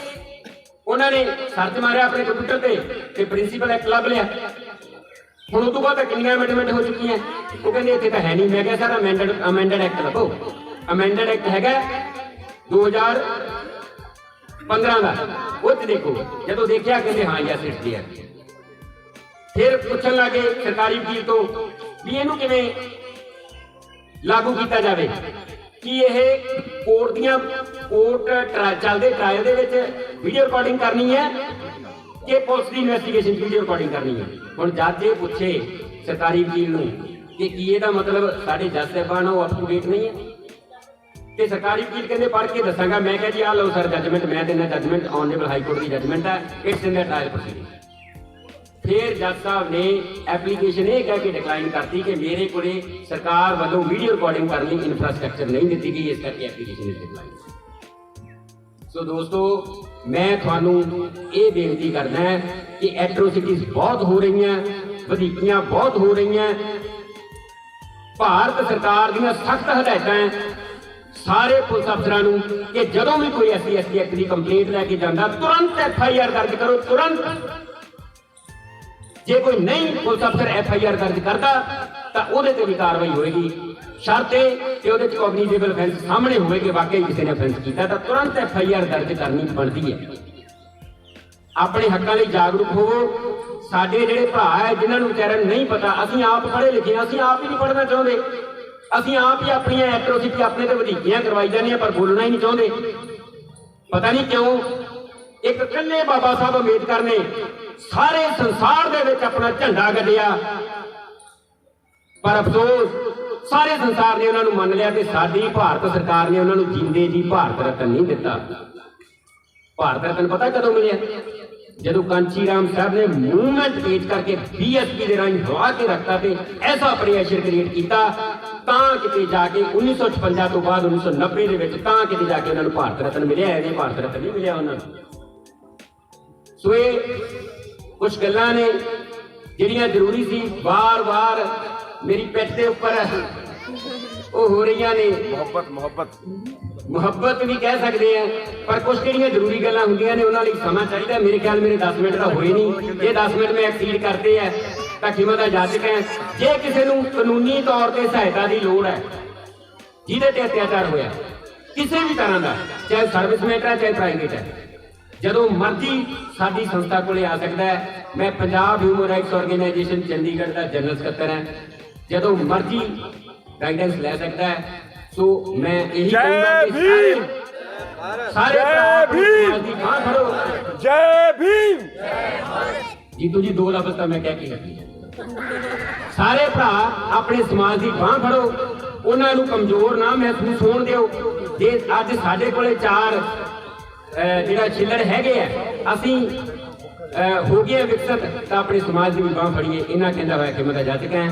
ਉਹਨਾਂ ਨੇ ਸਰਚ ਮਾਰਿਆ ਆਪਣੇ ਕੰਪਿਊਟਰ ਤੇ ਤੇ ਪ੍ਰਿੰਸੀਪਲ ਐਕਟ ਲੱਭ ਲਿਆ। ਹੁਣ ਉਹ ਤੋਂ ਬਾਅਦ ਕਿੰਨੀਆਂ ਅਮੈਂਡਮੈਂਟ ਹੋ ਚੁੱਕੀਆਂ। ਉਹ ਕਹਿੰਦੇ ਇੱਥੇ ਤਾਂ ਹੈ ਨਹੀਂ। ਮੈਂ ਕਿਹਾ, ਸਰ ਅਮੈਂਡਡ ਅਮੈਂਡਡ ਐਕਟ ਲੱਭੋ। ਅਮੈਂਡਡ ਐਕਟ ਹੈਗਾ 2015 ਦਾ। ਉਹ ਤੇ ਦੇਖੋ, ਜਦੋਂ ਦੇਖਿਆ ਕਹਿੰਦੇ ਹਾਂ ਯੈਸ ਇਟਸ ਦੇਅਰ ਫਿਰ ਪੁੱਛਣ ਲੱਗੇ ਸਰਕਾਰੀ ਵਕੀਲ ਤੋਂ ਵੀ ਇਹਨੂੰ ਕਿਵੇਂ ਲਾਗੂ ਕੀਤਾ ਜਾਵੇ। ਕਿ ਇਹ ਕੋਰਟ ਦੀਆਂ ਕੋਰਟ ਟਰਾ- ਚੱਲਦੇ ਟਰਾਇਲ ਦੇ ਵਿੱਚ ਵੀਡੀਓ ਰਿਕਾਰਡਿੰਗ ਕਰਨੀ ਹੈ ਕਿ ਪੁਲਿਸ ਦੀ ਇਨਵੈਸਟੀਗੇਸ਼ਨ ਵੀਡੀਓ ਰਿਕਾਰਡਿੰਗ ਕਰਨੀ ਹੈ? ਹੁਣ ਜੱਜ ਇਹ ਪੁੱਛੇ ਸਰਕਾਰੀ ਵਕੀਲ ਨੂੰ ਕਿ ਕੀ ਇਹਦਾ ਮਤਲਬ ਸਾਡੇ ਜੱਜ ਸਾਹਿਬਾਨ ਉਹ ਅਪ ਟੂ ਡੇਟ ਨਹੀਂ ਹੈ? ਤੇ ਸਰਕਾਰੀ ਵਕੀਲ ਕਹਿੰਦੇ, ਪੜ੍ਹ ਕੇ ਦੱਸਾਂਗਾ। ਮੈਂ ਕਿਹਾ, ਜੀ, ਆਹ ਲਓ ਸਰ ਜੱਜਮੈਂਟ ਮੈਂ ਦਿੰਦਾ ਜੱਜਮੈਂਟ ਆਨਰੇਬਲ ਹਾਈ ਕੋਰਟ ਦੀ ਜੱਜਮੈਂਟ ਹੈ। It's in the trial proceeding ਫਿਰ ਜੱਜ ਸਾਹਿਬ ਨੇ ਐਪਲੀਕੇਸ਼ਨ ਇਹ ਕਹਿ ਕੇ ਡਿਕਲਾਈਨ ਕਰਤੀ ਕਿ ਮੇਰੇ ਕੋਲੇ ਸਰਕਾਰ ਵੱਲੋਂ ਵੀਡੀਓ ਰਿਕਾਰਡਿੰਗ ਕਰਨ ਲਈ ਇਨਫਰਾਸਟ੍ਰਕਚਰ ਨਹੀਂ ਦਿੱਤੀ ਗਈ ਇਸ ਕਰਕੇ ਐਪਲੀਕੇਸ਼ਨ ਇਸ ਡਿਕਲਾਈਨ ਸੋ ਦੋਸਤੋ ਮੈਂ ਤੁਹਾਨੂੰ ਇਹ ਬੇਨਤੀ ਕਰਦਾ ਹੈ ਕਿ ਐਟਰੋਸਿਟੀਜ਼ ਬਹੁਤ ਹੋ ਰਹੀਆਂ ਵਧੀਕੀਆਂ ਬਹੁਤ ਹੋ ਰਹੀਆਂ ਭਾਰਤ ਸਰਕਾਰ ਦੀਆਂ ਸਖਤ ਹਦਾਇਤਾਂ ਹੈ ਸਾਰੇ ਪੁਲਿਸ ਅਫਸਰਾਂ ਨੂੰ ਕਿ ਜਦੋਂ ਵੀ ਕੋਈ ਐਸਸੀ ਐਸਟੀ ਐਕਟ ਦੀ ਕੰਪਲੇਂਟ ਲੈ ਕੇ ਜਾਂਦਾ ਤੁਰੰਤ ਐਫ ਆਈ ਆਰ ਦਰਜ ਕਰੋ ਤੁਰੰਤ ਜੇ ਕੋਈ ਨਹੀਂ ਪੁਲਿਸ ਅਫਸਰ ਐਫ ਆਈ ਆਰ ਦਰਜ ਕਰਦਾ, ਤਾਂ ਉਹਦੇ ਤੇ ਵੀ ਕਾਰਵਾਈ ਹੋਏਗੀ। ਸ਼ਰਤੇ ਕਿ ਉਹਦੇ ਚ ਕੋਗਨੀਟਿਵ ਅਫੈਂਸ ਸਾਹਮਣੇ ਹੋਵੇ ਕਿ ਵਾਕਈ ਕਿਸੇ ਨੇ ਅਫੈਂਸ ਕੀਤਾ, ਤਾਂ ਤੁਰੰਤ ਐਫ ਆਈ ਆਰ ਦਰਜ ਕਰਨੀ ਬਣਦੀ ਹੈ। ਆਪਣੇ ਹੱਕਾਂ ਲਈ ਜਾਗਰੂਕ ਹੋਵੋ। ਸਾਡੇ ਜਿਹੜੇ ਭਰਾ ਹੈ, ਜਿਨ੍ਹਾਂ ਨੂੰ ਵਿਚਾਰਿਆਂ ਨੂੰ ਨਹੀਂ ਪਤਾ, ਅਸੀਂ ਆਪ ਪੜ੍ਹੇ ਲਿਖੇ ਹਾਂ, ਅਸੀਂ ਆਪ ਹੀ ਨਹੀਂ ਪੜ੍ਹਨਾ ਚਾਹੁੰਦੇ। ਅਸੀਂ ਆਪ ਹੀ ਆਪਣੀਆਂ ਐਟਰੋਸਿਟੀ ਆਪਣੇ ਤੇ ਵਧੀਕੀਆਂ ਕਰਵਾਈ ਜਾਂਦੇ ਹਾਂ ਪਰ ਬੋਲਣਾ ਹੀ ਨਹੀਂ ਚਾਹੁੰਦੇ। ਪਤਾ ਨਹੀਂ ਕਿਉਂ, ਇੱਕ ਇਕੱਲੇ ਬਾਬਾ ਸਾਹਿਬ ਅੰਬੇਦਕਰ ਨੇ ਸਾਰੇ ਸੰਸਾਰ ਦੇ ਵਿੱਚ ਆਪਣਾ ਝੰਡਾ ਗੱਡਿਆ ਪਰ ਅਫਸੋਸ, ਸਾਰੇ ਸੰਸਾਰ ਨੇ ਉਹਨਾਂ ਨੂੰ ਮੰਨ ਲਿਆ ਤੇ ਸਾਡੀ ਭਾਰਤ ਸਰਕਾਰ ਨੇ ਉਹਨਾਂ ਨੂੰ ਜਿੰਦੇ ਜੀ ਭਾਰਤ ਰਤਨ ਨਹੀਂ ਦਿੱਤਾ। ਭਾਰਤ ਰਤਨ ਪਤਾ ਕਦੋਂ ਮਿਲਿਆ? ਜਦੋਂ ਕਾਂਚੀ ਰਾਮ ਸਾਹਿਬ ਨੇ ਮੂਵਮੈਂਟ ਪੇਜ ਕਰਕੇ ਬੀਐਸਪੀ ਦੇ ਰਾਹੀਂ ਹਵਾ ਕੇ ਰੱਖਤਾ ਤੇ ਐਸਾ ਪ੍ਰੈਸ਼ਰ ਕ੍ਰੀਏਟ ਕੀਤਾ, ਤਾਂ ਕਿਤੇ ਜਾ ਕੇ 1956 ਤੋਂ ਬਾਅਦ 1990 ਦੇ ਵਿੱਚ ਤਾਂ ਕਿਤੇ ਜਾ ਕੇ ਉਹਨਾਂ ਨੂੰ ਭਾਰਤ ਰਤਨ ਮਿਲਿਆ ਇਹਨੇ ਭਾਰਤ ਰਤਨ ਨਹੀਂ ਮਿਲਿਆ ਉਹਨਾਂ ਨੂੰ। ਸੋ ਇਹ ਕੁਝ ਗੱਲਾਂ ਨੇ ਜਿਹੜੀਆਂ ਜ਼ਰੂਰੀ ਸੀ ਵਾਰ-ਵਾਰ ਮੇਰੀ ਪਿੱਠ ਦੇ ਉੱਪਰ ਉਹ ਹੋ ਰਹੀਆਂ ਨੇ। ਮੁਹੱਬਤ ਮੁਹੱਬਤ। ਮੁਹੱਬਤ ਵੀ ਕਹਿ ਸਕਦੇ ਆ ਪਰ ਕੁਝ ਕਿਹੜੀਆਂ ਜ਼ਰੂਰੀ ਗੱਲਾਂ ਹੁੰਦੀਆਂ ਨੇ ਉਹਨਾਂ ਲਈ ਸਮਾਂ ਚਾਹੀਦਾ। ਮੇਰੇ ਖਿਆਲ ਮੇਰੇ 10 ਮਿੰਟ ਤਾਂ ਹੋਏ ਨਹੀਂ। ਇਹ 10 ਮਿੰਟ ਮੈਂ ਐਕਸੀਡ ਕਰਦੇ ਆ ਤਾਂ ਕਿਵੇਂ ਦਾ ਜਾਚਕ ਹੈ ਜੇ ਕਿਸੇ ਨੂੰ ਕਾਨੂੰਨੀ ਤੌਰ ਤੇ ਸਹਾਇਤਾ ਦੀ ਲੋੜ ਹੈ ਜਿਹਦੇ ਤੇ ਅਤਿਆਚਾਰ ਹੋਇਆ ਕਿਸੇ ਵੀ ਤਰ੍ਹਾਂ ਦਾ ਚਾਹੇ ਸਰਵਿਸ ਮੈਟਰ ਹੈ ਚਾਹੇ ਪ੍ਰਾਈਵੇਟ ਹੈ ਜਦੋਂ ਮਰਜ਼ੀ ਸਾਡੀ ਸੰਸਥਾ ਕੋਲੇ ਆ ਸਕਦਾ ਹੈ। ਮੈਂ Punjab human rights organisation Chandigarh ਦਾ ਜਨਰਲ ਸਕੱਤਰ ਹਾਂ। ਜਦੋਂ ਮਰਜ਼ੀ ਗਾਈਡੈਂਸ ਲੈ ਸਕਦਾ ਹੈ। ਸੋ ਮੈਂ ਇਹੀ ਕਹੂੰਗਾ ਕਿ! ਸਾਰੇ ਸਾਰੇ ਜੈ ਭੀਮ! ਦੀ ਬਾਂਹ ਫੜੋ। ਜੈ ਭੀਮ! ਜੀਤੂ ਜੀ ਦੋ ਲਫ਼ਜ਼ ਤਾਂ ਮੈਂ ਕਹਿ ਕੇ ਹਟੀ ਸਾਰੇ ਭਰਾ ਆਪਣੇ ਸਮਾਜ ਦੀ ਬਾਂਹ ਫੜੋ। ਉਹਨਾਂ ਨੂੰ ਕਮਜ਼ੋਰ ਨਾ ਮਹਿਸੂਸ ਹੋਣ ਦਿਓ। ਜੇ ਅੱਜ ਸਾਡੇ ਕੋਲੇ ਚਾਰ ਜਿਹੜਾ ਛਿੱਲੜ ਹੈਗੇ ਆ, ਅਸੀਂ ਹੋ ਗਏ ਵਿਕਸਿਤ, ਤਾਂ ਆਪਣੇ ਸਮਾਜ ਦੀ ਵੀ ਬਾਂਹ ਫੜੀਏ ਇਹਨਾਂ ਕਹਿੰਦਾ ਹੋਇਆ ਕਿ ਮੈਂ ਤਾਂ ਜੱਜ ਕਹਾਂ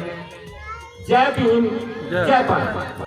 ਜੈ ਭੀਮ, ਜੈ ਭਾਰਤ।